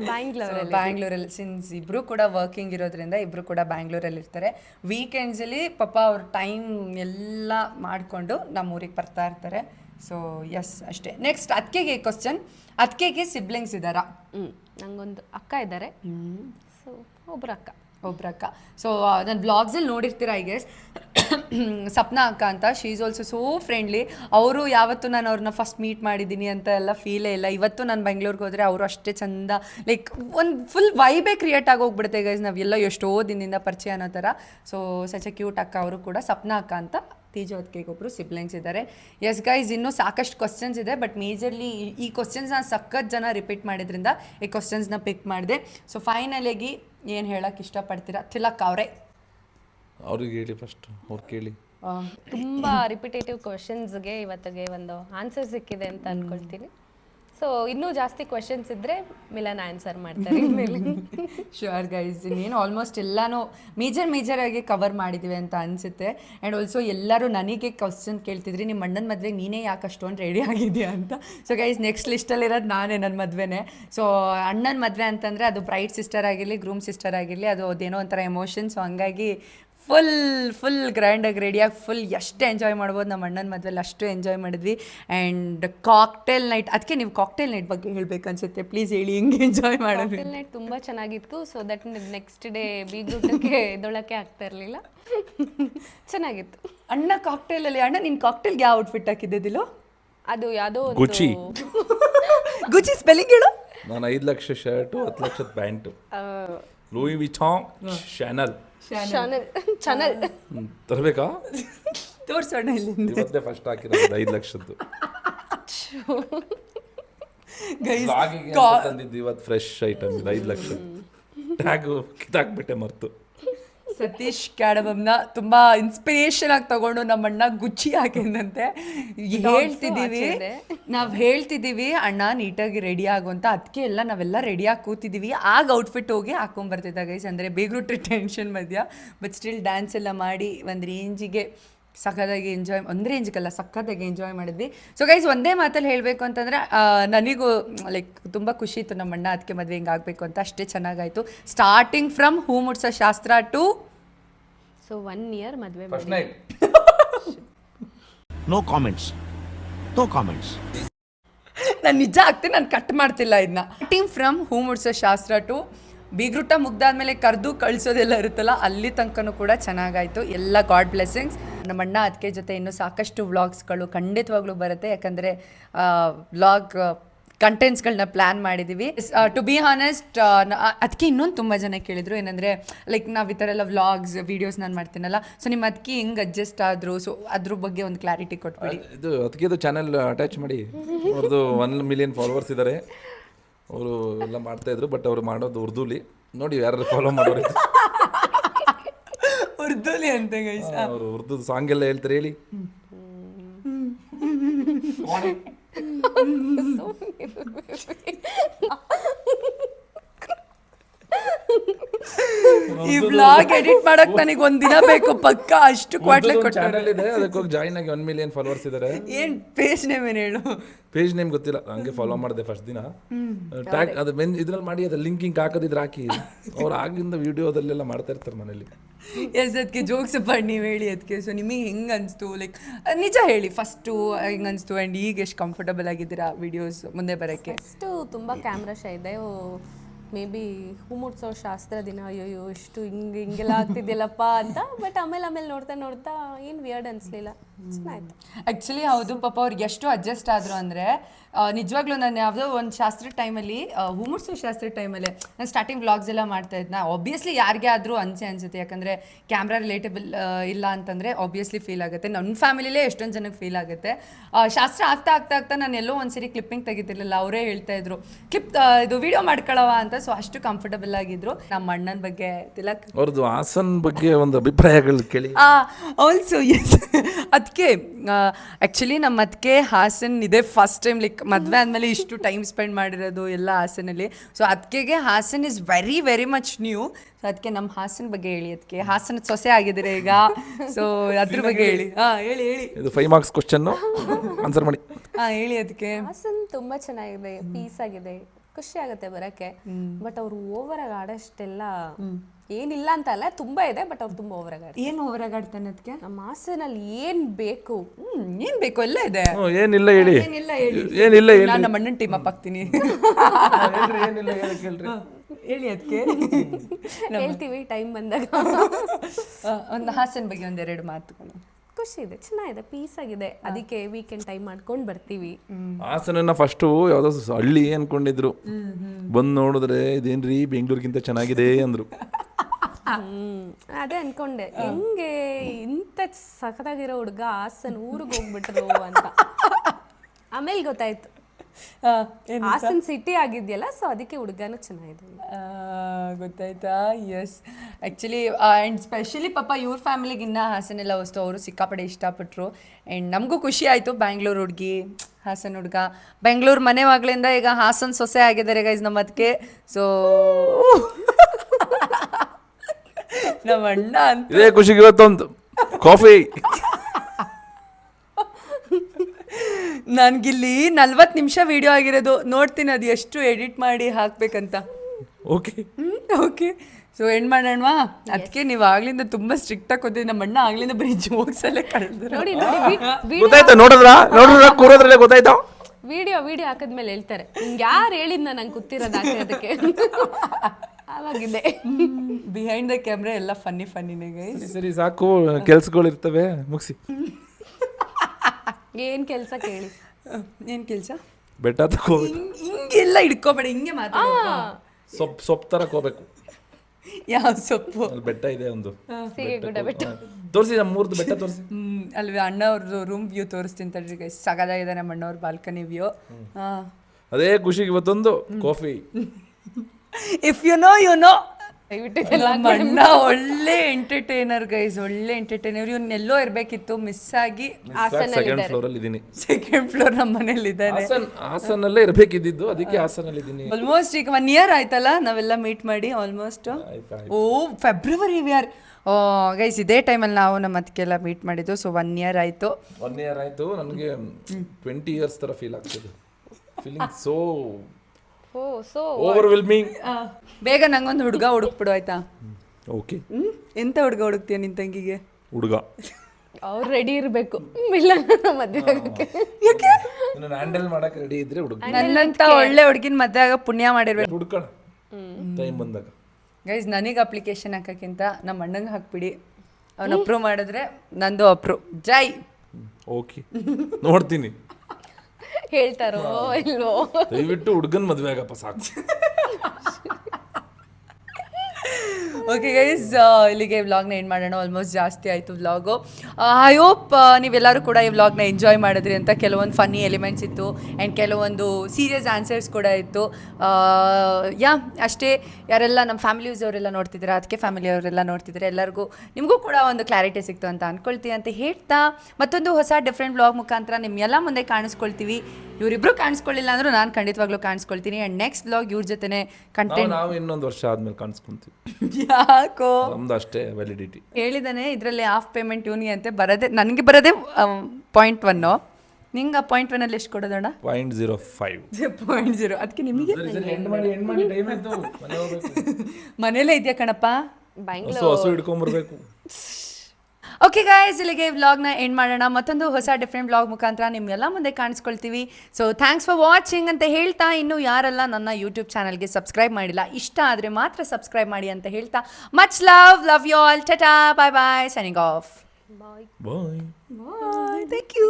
ಬ್ಯಾಂಗ್ಳೂರಲ್ಲಿ ಬ್ಯಾಂಗ್ಳೂರಲ್ಲಿ ಸಿನ್ಸ್ ಇಬ್ರು ಕೂಡ ವರ್ಕಿಂಗ್ ಇರೋದ್ರಿಂದ ಇಬ್ರು ಕೂಡ ಬ್ಯಾಂಗ್ಳೂರಲ್ಲಿ ಇರ್ತಾರೆ. ವೀಕೆಂಡ್ಸಲ್ಲಿ ಪಾಪ ಅವ್ರ ಟೈಮ್ ಎಲ್ಲ ಮಾಡಿಕೊಂಡು ನಮ್ಮ ಊರಿಗೆ ಬರ್ತಾ ಇರ್ತಾರೆ. ಸೊ ಎಸ್ ಅಷ್ಟೇ. ನೆಕ್ಸ್ಟ್ ಅದಕೆಗೆ ಕ್ವಶನ್ ಅದಕೆಗೆ ಸಿಬ್ಲಿಂಗ್ಸ್ ಇದ್ದಾರಾ? ಹ್ಞೂ ನಂಗೊಂದು ಅಕ್ಕ ಇದ್ದಾರೆ. ಸೊ ಒಬ್ರ ಅಕ್ಕ. ಸೊ ನನ್ನ ಬ್ಲಾಗ್ಸಲ್ಲಿ ನೋಡಿರ್ತೀರ ಐ ಗೆಸ್ ಸಪ್ನಾ ಅಕ್ಕ ಅಂತ she is also so friendly ಅವರು ಯಾವತ್ತು ನಾನು ಅವ್ರನ್ನ ಫಸ್ಟ್ ಮೀಟ್ ಮಾಡಿದ್ದೀನಿ ಅಂತ ಎಲ್ಲ ಫೀಲೇ ಇಲ್ಲ. ಇವತ್ತು ನಾನು ಬೆಂಗಳೂರಿಗೆ ಹೋದರೆ ಅವರು ಅಷ್ಟೇ ಚಂದ ಲೈಕ್ ಒಂದು ಫುಲ್ ವೈಬೇ ಕ್ರಿಯೇಟ್ ಆಗಿ ಹೋಗ್ಬಿಡುತ್ತೆ ಗೈಸ್ ನಾವೆಲ್ಲ ಎಷ್ಟೋ ದಿನದಿಂದ ಪರಿಚಯ ಅನ್ನೋ ಥರ. ಸೊ ಸಚ್ ಎ ಕ್ಯೂಟ್ ಅಕ್ಕ ಅವರು ಕೂಡ. ಸಪ್ನಾ ಅಕ್ಕ ಅಂತ. ತೇಜು ಅದಕ್ಕೆ ಒಬ್ಬರು ಸಿಬ್ಲಿಂಗ್ಸ್ ಇದ್ದಾರೆ ಎಸ್ ಗೈಸ್ ಇನ್ನೂ ಸಾಕಷ್ಟು ಕ್ವಶನ್ಸ್ ಇದೆ ಬಟ್ ಮೇಜರ್ಲಿ ಈ ಕ್ವಶನ್ಸ್ನ ಸಖತ್ ಜನ ರಿಪೀಟ್ ಮಾಡಿದ್ರಿಂದ ಈ ಕ್ವಶನ್ಸ್ನ ಪಿಕ್ ಮಾಡಿದೆ. ಸೊ ಫೈನಲಿಗೆ ಏನು ಹೇಳಕ್ಕೆ ಇಷ್ಟಪಡ್ತೀರಾ? ತಿಲಕ್ ಅವರೇ. ಅವ್ರಿಗೆ ಹೇಳಿ ಫಸ್ಟ್ ಅವ್ರು ಕೇಳಿ. ತುಂಬ ರಿಪಿಟೇಟಿವ್ ಕ್ವಶನ್ಸ್ಗೆ ಇವತ್ತಿಗೆ ಒಂದು ಆನ್ಸರ್ ಸಿಕ್ಕಿದೆ ಅಂತ ಅನ್ಕೊಳ್ತೀನಿ. ಸೊ ಇನ್ನೂ ಜಾಸ್ತಿ ಕ್ವೆಶನ್ಸ್ ಇದ್ರೆ ಮಿಲನ್ ಆನ್ಸರ್ ಮಾಡ್ತಾರೆ ಶ್ಯೂರ್ ಗೈಸ್ [laughs] ಇನ್ನೇನು ಆಲ್ಮೋಸ್ಟ್ ಎಲ್ಲಾನು ಮೇಜರ್ ಮೇಜರ್ ಆಗಿ ಕವರ್ ಮಾಡಿದ್ದೀವಿ ಅಂತ ಅನ್ಸುತ್ತೆ. ಆ್ಯಂಡ್ ಆಲ್ಸೋ ಎಲ್ಲರೂ ನನಗೆ ಕ್ವಶನ್ ಕೇಳ್ತಿದ್ರಿ ನಿಮ್ಮ ಅಣ್ಣನ ಮದುವೆಗೆ ನೀನೇ ಯಾಕೆ ಅಷ್ಟೊಂದು ರೆಡಿ ಆಗಿದೆಯಾ ಅಂತ? ಸೊ ಗೈಸ್ ನೆಕ್ಸ್ಟ್ ಲಿಸ್ಟಲ್ಲಿರೋದು ನಾನೇ ನನ್ನ ಮದುವೆನೇ. ಸೊ ಅಣ್ಣನ ಮದುವೆ ಅಂತಂದರೆ ಅದು ಬ್ರೈಟ್ ಸಿಸ್ಟರ್ ಆಗಿರಲಿ ಗ್ರೂಮ್ ಸಿಸ್ಟರ್ ಆಗಿರಲಿ, ಅದು ಅದೇನೋ ಒಂಥರ ಎಮೋಷನ್ ಸೊ ಹಂಗಾಗಿ ಫುಲ್ ಫುಲ್ ಗ್ರ್ಯಾಂಡಾಗಿ ರೆಡಿಯಾಗಿ ಫುಲ್ ಎಷ್ಟು ಎಂಜಾಯ್ ಮಾಡ್ಬೋದು. ನಮ್ಮ ಅಣ್ಣನ ಮದುವೆಲಿ ಅಷ್ಟು ಎಂಜಾಯ್ ಮಾಡಿದ್ವಿ. ಆ್ಯಂಡ್ ಕಾಕ್ಟೇಲ್ ನೈಟ್ ಅದಕ್ಕೆ ನೀವು ಕಾಕ್ಟೇಲ್ ನೈಟ್ ಬಗ್ಗೆ ಹೇಳಬೇಕು ಅನ್ಸುತ್ತೆ ಪ್ಲೀಸ್ ಹೇಳಿ ಹಿಂಗೆ ಎಂಜಾಯ್ ಮಾಡಿದ್ವಿ ನೈಟ್ ತುಂಬ ಚೆನ್ನಾಗಿತ್ತು. ಸೊ ದಟ್ ನೆಕ್ಸ್ಟ್ ಡೇ ಬೀಗ್ರೂಟಕ್ಕೆ ಎದ್ದೊಳಕ್ಕೆ ಆಗ್ತಾ ಇರಲಿಲ್ಲ. ಚೆನ್ನಾಗಿತ್ತು. ಅಣ್ಣ ಕಾಕ್ಟೇಲಲ್ಲಿ ಅಣ್ಣ ನಿನ್ನ ಕಾಕ್ಟೇಲ್ಗೆ ಯಾವ ಔಟ್ಫಿಟ್ ಹಾಕಿದ್ದಿಲ್ಲೋ ಅದು ಯಾವುದೋ ಗುಚ್ಚಿ. ಗುಚಿ ಸ್ಪೆಲ್ಲಿಂಗ್ ಹೇಳು. ನಾನು ಐದು ಲಕ್ಷ ಶರ್ಟು ಹತ್ತು ಲಕ್ಷದ ಪ್ಯಾಂಟು ಲೂಯಿ ವಿಚಾಂಗ್ ಶ್ಯಾನಲ್ ಚಾನಲ್ ಚಾನಲ್ ತರಬೇಕಾ? ತೋರ್ಸೋಣ ಇಲ್ಲಿ. ಇವತ್ತೇ ಫಸ್ಟ್ ಹಾಕಿರೋದು ಐದು ಲಕ್ಷದ್ದು. ಗೈಸ್ ತಂದಿದ್ದು ಇವತ್ತು ಫ್ರೆಶ್ ಐಟಮ್ ಇದು ಐದು ಲಕ್ಷ ಟ್ಯಾಗು ಕಿತ್ತಾಕ್ಬಿಟ್ಟೆ ಮರ್ತು. ಸತೀಶ್ ಕ್ಯಾಡಬಮ್ನ ತುಂಬಾ ಇನ್ಸ್ಪಿರೇಷನ್ ಆಗಿ ತಗೊಂಡು ನಮ್ಮಣ್ಣ ಗುಚ್ಚಿ ಹಾಕಿದಂತೆ ಹೇಳ್ತಿದ್ದೀವಿ ನಾವು ಹೇಳ್ತಿದ್ದೀವಿ ಅಣ್ಣ ನೀಟಾಗಿ ರೆಡಿ ಆಗುವಂತ ಅದಕ್ಕೆ ಎಲ್ಲ ನಾವೆಲ್ಲ ರೆಡಿಯಾಗಿ ಕೂತಿದ್ದೀವಿ ಆಗ ಔಟ್ಫಿಟ್ ಹೋಗಿ ಹಾಕೊಂಡ್ ಬರ್ತಿದ್ದ ಗೈಸ್ ಅಂದ್ರೆ ಬೇಗ್ರುಟ್ರಿ ಟೆನ್ಷನ್ ಮಧ್ಯ. ಬಟ್ ಸ್ಟಿಲ್ ಡ್ಯಾನ್ಸ್ ಎಲ್ಲ ಮಾಡಿ ಒಂದು ರೇಂಜಿಗೆ ಸಖತ್ತಾಗಿ ಎಂಜಾಯ್ ಒಂದು ರೇಂಜ್ಗೆಲ್ಲ ಸಖತ್ತಾಗಿ ಎಂಜಾಯ್ ಮಾಡಿದ್ವಿ. ಸೊ ಗೈಸ್ ಒಂದೇ ಮಾತಲ್ಲಿ ಹೇಳಬೇಕು ಅಂತಂದರೆ ನನಗೂ ಲೈಕ್ ತುಂಬ ಖುಷಿ ಇತ್ತು ನಮ್ಮ ಅಣ್ಣ ಅದಕ್ಕೆ ಮದುವೆ ಹಿಂಗೆ ಆಗಬೇಕು ಅಂತ. ಅಷ್ಟೇ ಚೆನ್ನಾಗಾಯಿತು ಸ್ಟಾರ್ಟಿಂಗ್ ಫ್ರಮ್ ಹೂ ಮುಡ್ಸೋ ಶಾಸ್ತ್ರ ಟು ಸೊ ಒನ್ ಇಯರ್ ಮದುವೆ first night no comments No comments. ನಾನು ನಿಜ ಆಗ್ತೀನಿ ನಾನು ಕಟ್ ಮಾಡ್ತಿಲ್ಲ ಇದನ್ನ ಟೀಮ್ ಫ್ರಮ್ ಹೂ ಮುಡ್ಸೋ ಶಾಸ್ತ್ರ ಟು ಬೀಗ್ರೂಟ ಮುಗ್ದಾದ್ಮೇಲೆ ಕರೆದು ಕಳಿಸೋದೆಲ್ಲ ಇರುತ್ತಲ್ಲ ಅಲ್ಲಿ ತನಕನೂ ಕೂಡ ಚೆನ್ನಾಗಾಯಿತು. ಎಲ್ಲ ಗಾಡ್ ಬ್ಲೆಸ್ಸಿಂಗ್ಸ್ ನಮ್ಮ ಅಣ್ಣ ಅದಕ್ಕೆ ಜೊತೆ ಇನ್ನೂ ಸಾಕಷ್ಟು ವ್ಲಾಗ್ಸ್ಗಳು ಖಂಡಿತವಾಗ್ಲೂ ಬರುತ್ತೆ. ಯಾಕಂದರೆ ವ್ಲಾಗ್ ಕಂಟೆಂಟ್ಸ್ಗಳನ್ನ ಪ್ಲ್ಯಾನ್ ಮಾಡಿದ್ದೀವಿ ಟು ಬಿ ಹಾನೆಸ್ಟ್ ಅದಕ್ಕೆ ಇನ್ನೊಂದು ತುಂಬ ಜನ ಕೇಳಿದರು ಏನಂದರೆ ಲೈಕ್ ನಾವು ಈ ಥರ ಎಲ್ಲ ವ್ಲಾಗ್ಸ್ ವೀಡಿಯೋಸ್ ನಾನು ಮಾಡ್ತೀನಲ್ಲ ಸೊ ನಿಮ್ಮ ಅದಕ್ಕೆ ಹೆಂಗೆ ಅಡ್ಜಸ್ಟ್ ಆದರು? ಸೊ ಅದ್ರ ಬಗ್ಗೆ ಒಂದು ಕ್ಲಾರಿಟಿ ಕೊಟ್ಬಿಡಿ. ಇದು ಅದಕ್ಕೆ ಇದು ಚಾನೆಲ್ ಅಟ್ಯಾಚ್ ಮಾಡಿ. ಅವ್ರದ್ದು ಒನ್ ಮಿಲಿಯನ್ ಫಾಲೋವರ್ಸ್ ಇದ್ದಾರೆ ಅವರು ಎಲ್ಲ ಮಾಡ್ತಾ ಇದ್ರು ಬಟ್ ಅವ್ರು ಮಾಡೋದು ಉರ್ದುಲಿ. ನೋಡಿ ಯಾರು ಫಾಲೋ ಮಾಡೋರು. [laughs] ಉರ್ದುಲಿ ಅಂತ ಅವ್ರು ಅವರು ಉರ್ದು ಸಾಂಗ್ ಎಲ್ಲ ಹೇಳ್ತಾರೆ ಹೇಳಿ. [laughs] so [laughs] [laughs] ಈ ಬ್ಲಾಗ್ ಎಡಿಟ್ ಮಾಡಕ್ ನನಗೆ ಒಂದ್ ದಿನ ಬೇಕು ಪಕ್ಕ ಅಷ್ಟು ಕ್ವಾಟ್ಲೆ ಕೊಟ್ಟ ಚಾನೆಲ್ ಇದೆ ಅದಕ್ಕೆ ಹೋಗಿ ಜಾಯ್ನ್ ಆಗಿ ಒನ್ ಮಿಲಿಯನ್ ಫಾಲೋವರ್ಸ್ ಇದ್ದಾರೆ ಏನ್ ಪೇಜ್ ನೇಮ್ ಏನ್ ಹೇಳು? ಪೇಜ್ ನೇಮ್ ಗೊತ್ತಿಲ್ಲ ಹಂಗೆ ಫಾಲೋ ಮಾಡಿದೆ ಫಸ್ಟ್ ದಿನ. ಟ್ಯಾಗ್ ಅದು ಮೆನ್ ಇದ್ರಲ್ಲಿ ಮಾಡಿ ಅದು ಲಿಂಕಿಂಗ್ ಹಾಕೋದಿದ್ರೆ ಹಾಕಿ. ಅವ್ರು ಆಗಿಂದ ವಿಡಿಯೋದಲ್ಲೆಲ್ಲ ಮಾಡ್ತಾ ಇರ್ತಾರೆ ಮನೇಲಿ. ಎಸ್ ಅದಕ್ಕೆ ಜೋಕ್ಸ್ ಪಡ್ ನೀವು ಹೇಳಿ ಅದಕ್ಕೆ ಸೊ ನಿಮಗೆ ಹೆಂಗೆ ಅನಿಸ್ತು? ಲೈಕ್ ನಿಜ ಹೇಳಿ ಫಸ್ಟು ಹೆಂಗೆ ಅನಿಸ್ತು? ಆ್ಯಂಡ್ ಈಗ ಎಷ್ಟು ಕಂಫರ್ಟಬಲ್ ಆಗಿದ್ದೀರಾ ವಿಡಿಯೋಸ್ ಮುಂದೆ ಬರೋಕ್ಕೆ? ಫಸ್ಟು ತುಂಬ ಕ್ಯಾಮ್ರಾ ಶೈ ಇದೆ. ಮೇ ಬಿ ಹೂ ಮುಟ್ಸೋ ಶಾಸ್ತ್ರ ದಿನ ಅಯ್ಯೋ ಇಷ್ಟು ಹಿಂಗೆ ಹಿಂಗೆಲ್ಲ ಆಗ್ತಿದ್ಯಲ್ಲಪ್ಪ ಅಂತ ಬಟ್ ಆಮೇಲೆ ಆಮೇಲೆ ನೋಡ್ತಾ ನೋಡ್ತಾ ಏನು ವಿಯರ್ಡ್ ಅನಿಸ್ಲಿಲ್ಲ. ಚೆನ್ನಾಗಿತ್ತು ಆ್ಯಕ್ಚುಲಿ ಹೌದು ಪಾಪ ಅವ್ರಿಗೆ ಎಷ್ಟು ಅಡ್ಜಸ್ಟ್ ಆದರು ಅಂದರೆ ನಿಜವಾಗ್ಲೂ ನಾನು ಯಾವುದೋ ಒಂದು ಶಾಸ್ತ್ರದ ಟೈಮಲ್ಲಿ ಹುಮುಡ್ಸೋ ಶಾಸ್ತ್ರದ ಟೈಮಲ್ಲಿ ನಾನು ಸ್ಟಾರ್ಟಿಂಗ್ ವ್ಲಾಗ್ಸ್ ಎಲ್ಲ ಮಾಡ್ತಾ ಇದ್ನ. ಆಬ್ವಿಯಸ್ಲಿ ಯಾರಿಗೆ ಆದರೂ ಅನಿಸೆ ಅನಿಸುತ್ತೆ. ಯಾಕಂದರೆ ಕ್ಯಾಮ್ರಾ ರಿಲೇಟಬಲ್ ಇಲ್ಲ ಅಂತಂದರೆ ಆಬ್ವಿಯಸ್ಲಿ ಫೀಲ್ ಆಗುತ್ತೆ. ನನ್ನ ಫ್ಯಾಮಿಲಿಲೇ ಎಷ್ಟೊಂದು ಜನಕ್ಕೆ ಫೀಲ್ ಆಗುತ್ತೆ. ಶಾಸ್ತ್ರ ಆಗ್ತಾ ಆಗ್ತಾ ಆಗ್ತಾ ನಾನು ಎಲ್ಲೋ ಒಂದು ಸರಿ ಕ್ಲಿಪ್ಪಿಂಗ್ ತೆಗಿತಿರ್ಲಿಲ್ಲ. ಅವರೇ ಹೇಳ್ತಾ ಇದ್ರು ಕ್ಲಿಪ್ ಇದು ವಿಡಿಯೋ ಮಾಡ್ಕೊಳ್ಳವ ಅಂತ. ಸೊ ಅಷ್ಟು ಕಂಫರ್ಟಬಲ್ ಆಗಿದ್ರು. ನಮ್ಮ ಅಣ್ಣನ ಬಗ್ಗೆ ತಿಲಕ್. ಅವ್ರದ್ದು ಹಾಸನ್ ಬಗ್ಗೆ ಒಂದು ಅಭಿಪ್ರಾಯಗಳು ಕೇಳಿ. ಆಲ್ಸೋ ಎಸ್ ಅದಕ್ಕೆ ಆ್ಯಕ್ಚುಲಿ ನಮ್ಮ ಅದಕ್ಕೆ ಹಾಸನ್ ಇದೆ ಫಸ್ಟ್ ಟೈಮ್ ಲೈಕ್ ಮದುವೆ ಆದಮೇಲೆ ಇಷ್ಟು ಟೈಮ್ ಸ್ಪೆಂಡ್ ಮಾಡಿರೋದು ಎಲ್ಲ ಹಾಸನಲ್ಲಿ. ಸೊ ಅದಕ್ಕೆ Hassan is very very much new so ಅದಕ್ಕೆ ನಮ್ಮ ಹಾಸನ್ ಬಗ್ಗೆ ಹೇಳಿ ಅದಕ್ಕೆ ಹಾಸನ ಸೊಸೆ ಆಗಿದ್ದೀರಾ ಈಗ? ಸೊ ಅದ್ರ ಬಗ್ಗೆ ಹೇಳಿ. ಹಾಂ ಹೇಳಿ ಹೇಳಿ. ಇದು ಫೈವ್ ಮಾರ್ಕ್ಸ್ ಕ್ವಶನ್ನು ಆನ್ಸರ್ ಮಾಡಿ. ಹಾಂ ಹೇಳಿ ಅದಕ್ಕೆ ಹಾಸನ್ ತುಂಬ ಚೆನ್ನಾಗಿದೆ ಪೀಸ್ ಆಗಿದೆ ಖುಷಿ ಆಗುತ್ತೆ ಬರಕ್ಕೆ. ಬಟ್ ಅವ್ರು ಓವರ್ ಆಗಿ ಆಡೋಷ್ಟೆಲ್ಲ ಏನಿಲ್ಲ ಅಂತ ಅಲ್ಲ ತುಂಬಾ ಇದೆ ಬಟ್ ಅವ್ರು ತುಂಬಾ ಓವರ್ ಆಗಾಡ್ತಾರೆ ಏನು ಹೊರಗಾಡ್ತಾನೆ ಅದಕ್ಕೆ ನಮ್ಮ ಹಾಸನಲ್ಲಿ ಏನ್ ಬೇಕು? ಹ್ಮ್ ಏನ್ ಬೇಕು? ಎಲ್ಲ ಇದೆ. ಹ್ಞೂ ಏನಿಲ್ಲ ಹೇಳಿ. ಏನಿಲ್ಲ ಹೇಳಿ. ಏನಿಲ್ಲ ಹೇಳಿ. ನಾನು ನಮ್ಮ ಅಣ್ಣನ ಟೀಮ್ ಅಪ್ ಆಗ್ತೀನಿ ಹೇಳ್ರಿ, ಏನಿಲ್ಲ ಹೇಳಿ ಕೇಳ್ರಿ. ಹೇಳಿ ಅದಕ್ಕೆ ಹೇಳ್ತೀವಿ ಟೈಮ್ ಬಂದಾಗ. ಒಂದು ಹಾಸನ ಬಗ್ಗೆ ಒಂದೆರಡು ಮಾತುಗಳು ಖುಷಿ ಇದೆ ಚೆನ್ನಾಗಿದೆ ಪೀಸ್ ಆಗಿದೆ. ಅದಕ್ಕೆ ವೀಕೆಂಡ್ ಟೈಮ್ ಮಾಡ್ಕೊಂಡು ಬರ್ತೀವಿ. ಹಾಸನನ್ನ ಫಸ್ಟು ಯಾವುದೋ ಸ- ಹಳ್ಳಿ ಅನ್ಕೊಂಡಿದ್ರು. ಬಂದು ನೋಡಿದ್ರೆ ಇದೇನ್ರಿ ಬೆಂಗಳೂರಿಗಿಂತ ಚೆನ್ನಾಗಿದೆ ಅಂದ್ರು. ಅದೇ ಅನ್ಕೊಂಡೆ. ಹೆಂಗೆ ಇಂತ ಸಖತ್ತಾಗಿರೋ ಹುಡುಗ ಹಾಸನ್ ಊರಿಗೆ ಹೋಗ್ಬಿಟ್ರು ಅಂತ. ಆಮೇಲೆ ಗೊತ್ತಾಯ್ತು. ಹಾಸನ್ ಸಿಟಿ ಆಗಿದ್ಯಲ್ಲ ಸೊ ಅದಕ್ಕೆ ಹುಡುಗನೂ ಚೆನ್ನಾಗಿದೆ. ಗೊತ್ತಾಯ್ತಾ? ಎಸ್ ಆ್ಯಕ್ಚುಲಿ ಆ್ಯಂಡ್ ಸ್ಪೆಷಲಿ ಪಾಪ ಇವ್ರ ಫ್ಯಾಮಿಲಿಗಿನ್ನ ಹಾಸನೆಲ್ಲ ವಸ್ತು ಅವರು ಸಿಕ್ಕಾಪಡೆ ಇಷ್ಟಪಟ್ಟರು ಆ್ಯಂಡ್ ನಮಗೂ ಖುಷಿ ಆಯಿತು ಬ್ಯಾಂಗ್ಳೂರು ಹುಡುಗಿ ಹಾಸನ್ ಹುಡುಗ. ಬೆಂಗಳೂರು ಮನೆ ಮಗಳಿಂದ ಈಗ ಹಾಸನ್ ಸೊಸೆ ಆಗಿದ್ದಾರೆ ಗೈಸ್ ನಮ್ಮ ಅದಕ್ಕೆ ಸೊ ನಮ್ಮ ಅಣ್ಣ ಅಂತ. ಇದೇ ಖುಷಿಗೆ ಇವತ್ತೊಂದು. ಕಾಫಿ ನನ್ಗಿಲ್ಲಿ ನಲ್ವತ್ತು ನಿಮಿಷ ವಿಡಿಯೋ ಆಗಿರೋದು. ನೋಡ್ತೀನಿ ಅದು ಎಷ್ಟು ಎಡಿಟ್ ಮಾಡಿ ಹಾಕ್ಬೇಕಂತ. ಓಕೆ ಓಕೆ ಸೊ ಏನ್ ಮಾಡೋಣವಾ ಅದಕ್ಕೆ ನೀವು ಆಗ್ಲಿಂದ ತುಂಬಾ ಸ್ಟ್ರಿಕ್ಟ್ ಆಗಿ ಕೂತಿದ್ದೆ ನಮ್ಮ ಅಣ್ಣ ಆಗ್ಲಿಂದ ಬರೀ ಜೋಕ್ಸಲ್ಲೇ ಕಳೆದ್ರು ನೋಡಿ ನೋಡಿ ಗೊತ್ತಾಯ್ತಾ ನೋಡಿದ್ರ? ನೋಡಿದ್ರ ಕೂರೋದ್ರಲ್ಲೇ ಗೊತ್ತಾಯ್ತಾ? ವಿಡಿಯೋ ವಿಡಿಯೋ ಹಾಕಿದ್ಮೇಲೆ ಹೇಳ್ತಾರೆ. ಯಾರು ಹೇಳಿದ್ನ ನಂಗೆ ಗೊತ್ತಿರೋದು [laughs] ಅವಾಗಿದೆ. ಆವಾಗಿದೆ ಬಿಹೈಂಡ್ ದ ಕ್ಯಾಮ್ರಾ ಎಲ್ಲ ಫನ್ನಿ ಫನ್ನಿನೇ ಗೈಸ್ ಸರಿ ಸರಿ ಸಾಕು. ಕೆಲ್ಸಗಳು ಇರ್ತವೆ ಮುಗಿಸಿ. ಏನ್ ಕೆಲಸ ಕೇಳಿ? ಏನ್ ಕೆಲಸ? ಬೆಟ್ಟ ತಗೋ ಹಿಂಗೆಲ್ಲ ಹಿಡ್ಕೋಬೇಡ ಹಿಂಗೆ ಮಾತಾ ಸೊಪ್ಪು ಸೊಪ್ಪು ತರಕ್ ಹೋಗ್ಬೇಕು. ಯಾವ ಸೊಪ್ಪು? ಅಲ್ಲಿ ಬೆಟ್ಟ ಇದೆ ಒಂದು. ಸೀಗೆ ಗುಡ್ಡ ಬೆಟ್ಟ ತೋರಿಸಿ. ನಮ್ಮ ಮೂರ್ದು ಬೆಟ್ಟ ತೋರಿಸಿ. ಹ್ಮ್, ಅಲ್ಲಿ ಅಣ್ಣ ಅವ್ರದ್ದು ರೂಮ್ ವ್ಯೂ ತೋರಿಸ್ತೀನಿ ತಡ್ರಿ ಗೈಸ್ ಸಗದಾಗಿದೆ ನಮ್ಮ ಅಣ್ಣವ್ರ ಬಾಲ್ಕನಿ ವ್ಯೂ ಹಾಂ ಅದೇ ಖುಷಿಗೆ ಇವತ್ತೊಂದು coffee if you know you know ದಯವಿಟ್ಟು ನಮ್ಮ ಅಣ್ಣ ಒಳ್ಳೆ ಎಂಟರ್ಟೈನರ್ ಗೈಸ್ ಒಳ್ಳೆ ಎಂಟರ್ಟೈನರ್ ಇವ್ನೆಲ್ಲೋ ಇರಬೇಕಿತ್ತು ಮಿಸ್ ಆಗಿ ಸೆಕೆಂಡ್ ಫ್ಲೋರ್ ಅಲ್ಲಿ ಇದೀನಿ. ಸೆಕೆಂಡ್ ಫ್ಲೋರ್ ನಮ್ಮ ಮನೇಲಿ ಇದ್ದಾನೆ ಹಾಸನ್ ಹಾಸನಲ್ಲೇ ಇರ್ಬೇಕಿದ್ದಿದ್ದು ಅದಕ್ಕೆ ಹಾಸನಲ್ಲಿ ಇದ್ದೀನಿ ಆಲ್ಮೋಸ್ಟ್ ಈಗ ಒನ್ ಇಯರ್ ಆಯ್ತಲ್ಲ ನಾವೆಲ್ಲ ಮೀಟ್ ಮಾಡಿ ಆಲ್ಮೋಸ್ಟ್ ಆಯ್ತಾ oh February we are guys ಇದೇ ಟೈಮಲ್ಲಿ ನಾವು ನಮ್ಮ ಅದಕ್ಕೆಲ್ಲ ಮೀಟ್ ಮಾಡಿದ್ದು ಸೊ ಒನ್ ಇಯರ್ ಆಯಿತು. ಒನ್ ಇಯರ್ ಆಯ್ತು. ನನಗೆ ಟ್ವೆಂಟಿ ಇಯರ್ಸ್ ತರ ಫೀಲ್ ಆಗ್ತದೆ. Feeling so oh so overwhelming ಬೇಗ ನಂಗೊಂದು ಹುಡುಗ ಹುಡುಕ್ಬಿಡು ಆಯ್ತಾ? ಓಕೆ ಹ್ಮ್ ಎಂತ ಹುಡುಗ ಹುಡುಕ್ತೀಯ ನಿನ್ ತಂಗಿಗೆ? ಹುಡುಗ. ಅವ್ರು ರೆಡಿ ಇರಬೇಕು. ಇಲ್ಲ ಮದ್ವೆ ಆಗಕ್ಕೆ. ಯಾಕೆ? ನನ್ನ ಹ್ಯಾಂಡಲ್ ಮಾಡಕ್ ರೆಡಿ ಇದ್ರೆ ಹುಡುಗ ನನ್ನಂತ ಒಳ್ಳೆ ಹುಡುಗಿನ ಮದ್ವೆ ಆಗ ಪುಣ್ಯ ಮಾಡಿರ್ಬೇಕು. ಹುಡುಕಣ. ಟೈಮ್ ಬಂದಾಗ. ಗೈಸ್ ನನಗೆ ಅಪ್ಲಿಕೇಶನ್ ಹಾಕಕ್ಕಿಂತ ನಮ್ಮ ಅಣ್ಣಂಗೆ ಹಾಕ್ಬಿಡಿ. ಅವ್ನು ಅಪ್ರೂವ್ ಮಾಡಿದ್ರೆ ನಂದು ಅಪ್ರೂವ್ ಜೈ! ಓಕೆ ನೋಡ್ತೀನಿ. ಹೇಳ್ತಾರೋ ಇಲ್ವೋ? ದಯವಿಟ್ಟು ಹುಡುಗನ್ ಮದ್ವೆ ಆಗಪ್ಪ ಸಾಕು. [laughs] ಓಕೆ ಗೈಸ್ ಇಲ್ಲಿಗೆ ವ್ಲಾಗ್ನ ಏನು ಮಾಡೋಣ. ಆಲ್ಮೋಸ್ಟ್ ಜಾಸ್ತಿ ಆಯಿತು ವ್ಲಾಗು ಐ ಹೋಪ್ ನೀವೆಲ್ಲರೂ ಕೂಡ ಈ ವ್ಲಾಗ್ನ ಎಂಜಾಯ್ ಮಾಡಿದ್ರಿ ಅಂತ ಕೆಲವೊಂದು ಫನ್ನಿ ಎಲಿಮೆಂಟ್ಸ್ ಇತ್ತು ಆ್ಯಂಡ್ ಕೆಲವೊಂದು ಸೀರಿಯಸ್ ಆನ್ಸರ್ಸ್ ಕೂಡ ಇತ್ತು. ಯಾ ಅಷ್ಟೇ ಯಾರೆಲ್ಲ ನಮ್ಮ ಫ್ಯಾಮಿಲೀಸ್ ಅವರೆಲ್ಲ ನೋಡ್ತಿದ್ದೀರಾ ಅದಕ್ಕೆ ಫ್ಯಾಮಿಲಿಯವರೆಲ್ಲ ನೋಡ್ತಿದ್ರೆ ಎಲ್ಲರಿಗೂ ನಿಮಗೂ ಕೂಡ ಒಂದು ಕ್ಲಾರಿಟಿ ಸಿಕ್ತು ಅಂತ ಅಂದ್ಕೊಳ್ತೀನಿ ಅಂತ ಹೇಳ್ತಾ ಮತ್ತೊಂದು ಹೊಸ ಡಿಫ್ರೆಂಟ್ ವ್ಲಾಗ್ ಮುಖಾಂತರ ನಿಮ್ಮೆಲ್ಲ ಮುಂದೆ ಕಾಣಿಸ್ಕೊಳ್ತೀವಿ. ಇವರಿಬ್ರು ಕಾಣಿಸ್ಕೊಳ್ಳಿಲ್ಲ ಅಂದ್ರೂ ನಾನು ಖಂಡಿತವಾಗ್ಲೂ ಕಾಣಿಸ್ಕೊಳ್ತೀನಿ. ಅಂಡ್ ನೆಕ್ಸ್ಟ್ ಬ್ಲಾಗ್ ಇವ್ರ ಜೊತೆನೆ ಕಂಟೆಂಟ್ ನಾವು ಇನ್ನೊಂದು ವರ್ಷ ಆದ್ಮೇಲೆ ಕಾಣಿಸ್ಕೊಂತೀವಿ. ಯಾಕೋ? ನಮ್ದು ಅಷ್ಟೇ ವ್ಯಾಲಿಡಿಟಿ ಹೇಳಿದಾನೆ ಇದರಲ್ಲಿ ಹಾಫ್ ಪೇಮೆಂಟ್ ಯೂನಿ ಅಂತೆ. ಬರದೆ ನನಗೆ ಬರದೆ ಪಾಯಿಂಟ್ ಒನ್ನು ನಿಂಗೆ ಆ ಪಾಯಿಂಟ್ ಒನ್ನಲ್ಲಿ ಎಷ್ಟು ಕೊಡೋದಣ್ಣ? Point zero five point zero ಅದಕ್ಕೆ ನಿಮಗೆ ಎಂಡ್ ಮಾಡಿ ಎಂಡ್ ಮಾಡಿ ಟೈಮ್ ಆಯ್ತು. ಮನೆ ಮನೇಲೇ ಇದೆಯಾ ಕಣಪ್ಪ? ಹಸು ಹಿಡ್ಕೊಂಬರ್ಬೇಕು ಓಕೆ ಗಾಯ್ಸ್ ಇಲ್ಲಿಗೆ ವ್ಲಾಗ್ನ ಎಂಡ್ ಮಾಡೋಣ. ಮತ್ತೊಂದು ಹೊಸ ಡಿಫ್ರೆಂಟ್ ವ್ಲಾಗ್ ಮುಖಾಂತರ ನಿಮ್ಗೆಲ್ಲ ಮುಂದೆ ಕಾಣಿಸ್ಕೊಳ್ತೀವಿ. ಸೊ ಥ್ಯಾಂಕ್ಸ್ ಫಾರ್ ವಾಚಿಂಗ್ ಅಂತ ಹೇಳ್ತಾ ಇನ್ನು ಯಾರೆಲ್ಲ ನನ್ನ ಯೂಟ್ಯೂಬ್ ಚಾನಲ್ಗೆ ಸಬ್ಸ್ಕ್ರೈಬ್ ಮಾಡಿಲ್ಲ ಇಷ್ಟ ಆದರೆ ಮಾತ್ರ ಸಬ್ಸ್ಕ್ರೈಬ್ ಮಾಡಿ ಅಂತ ಹೇಳ್ತಾ much love love you all tata bye bye signing off bye bye bye thank you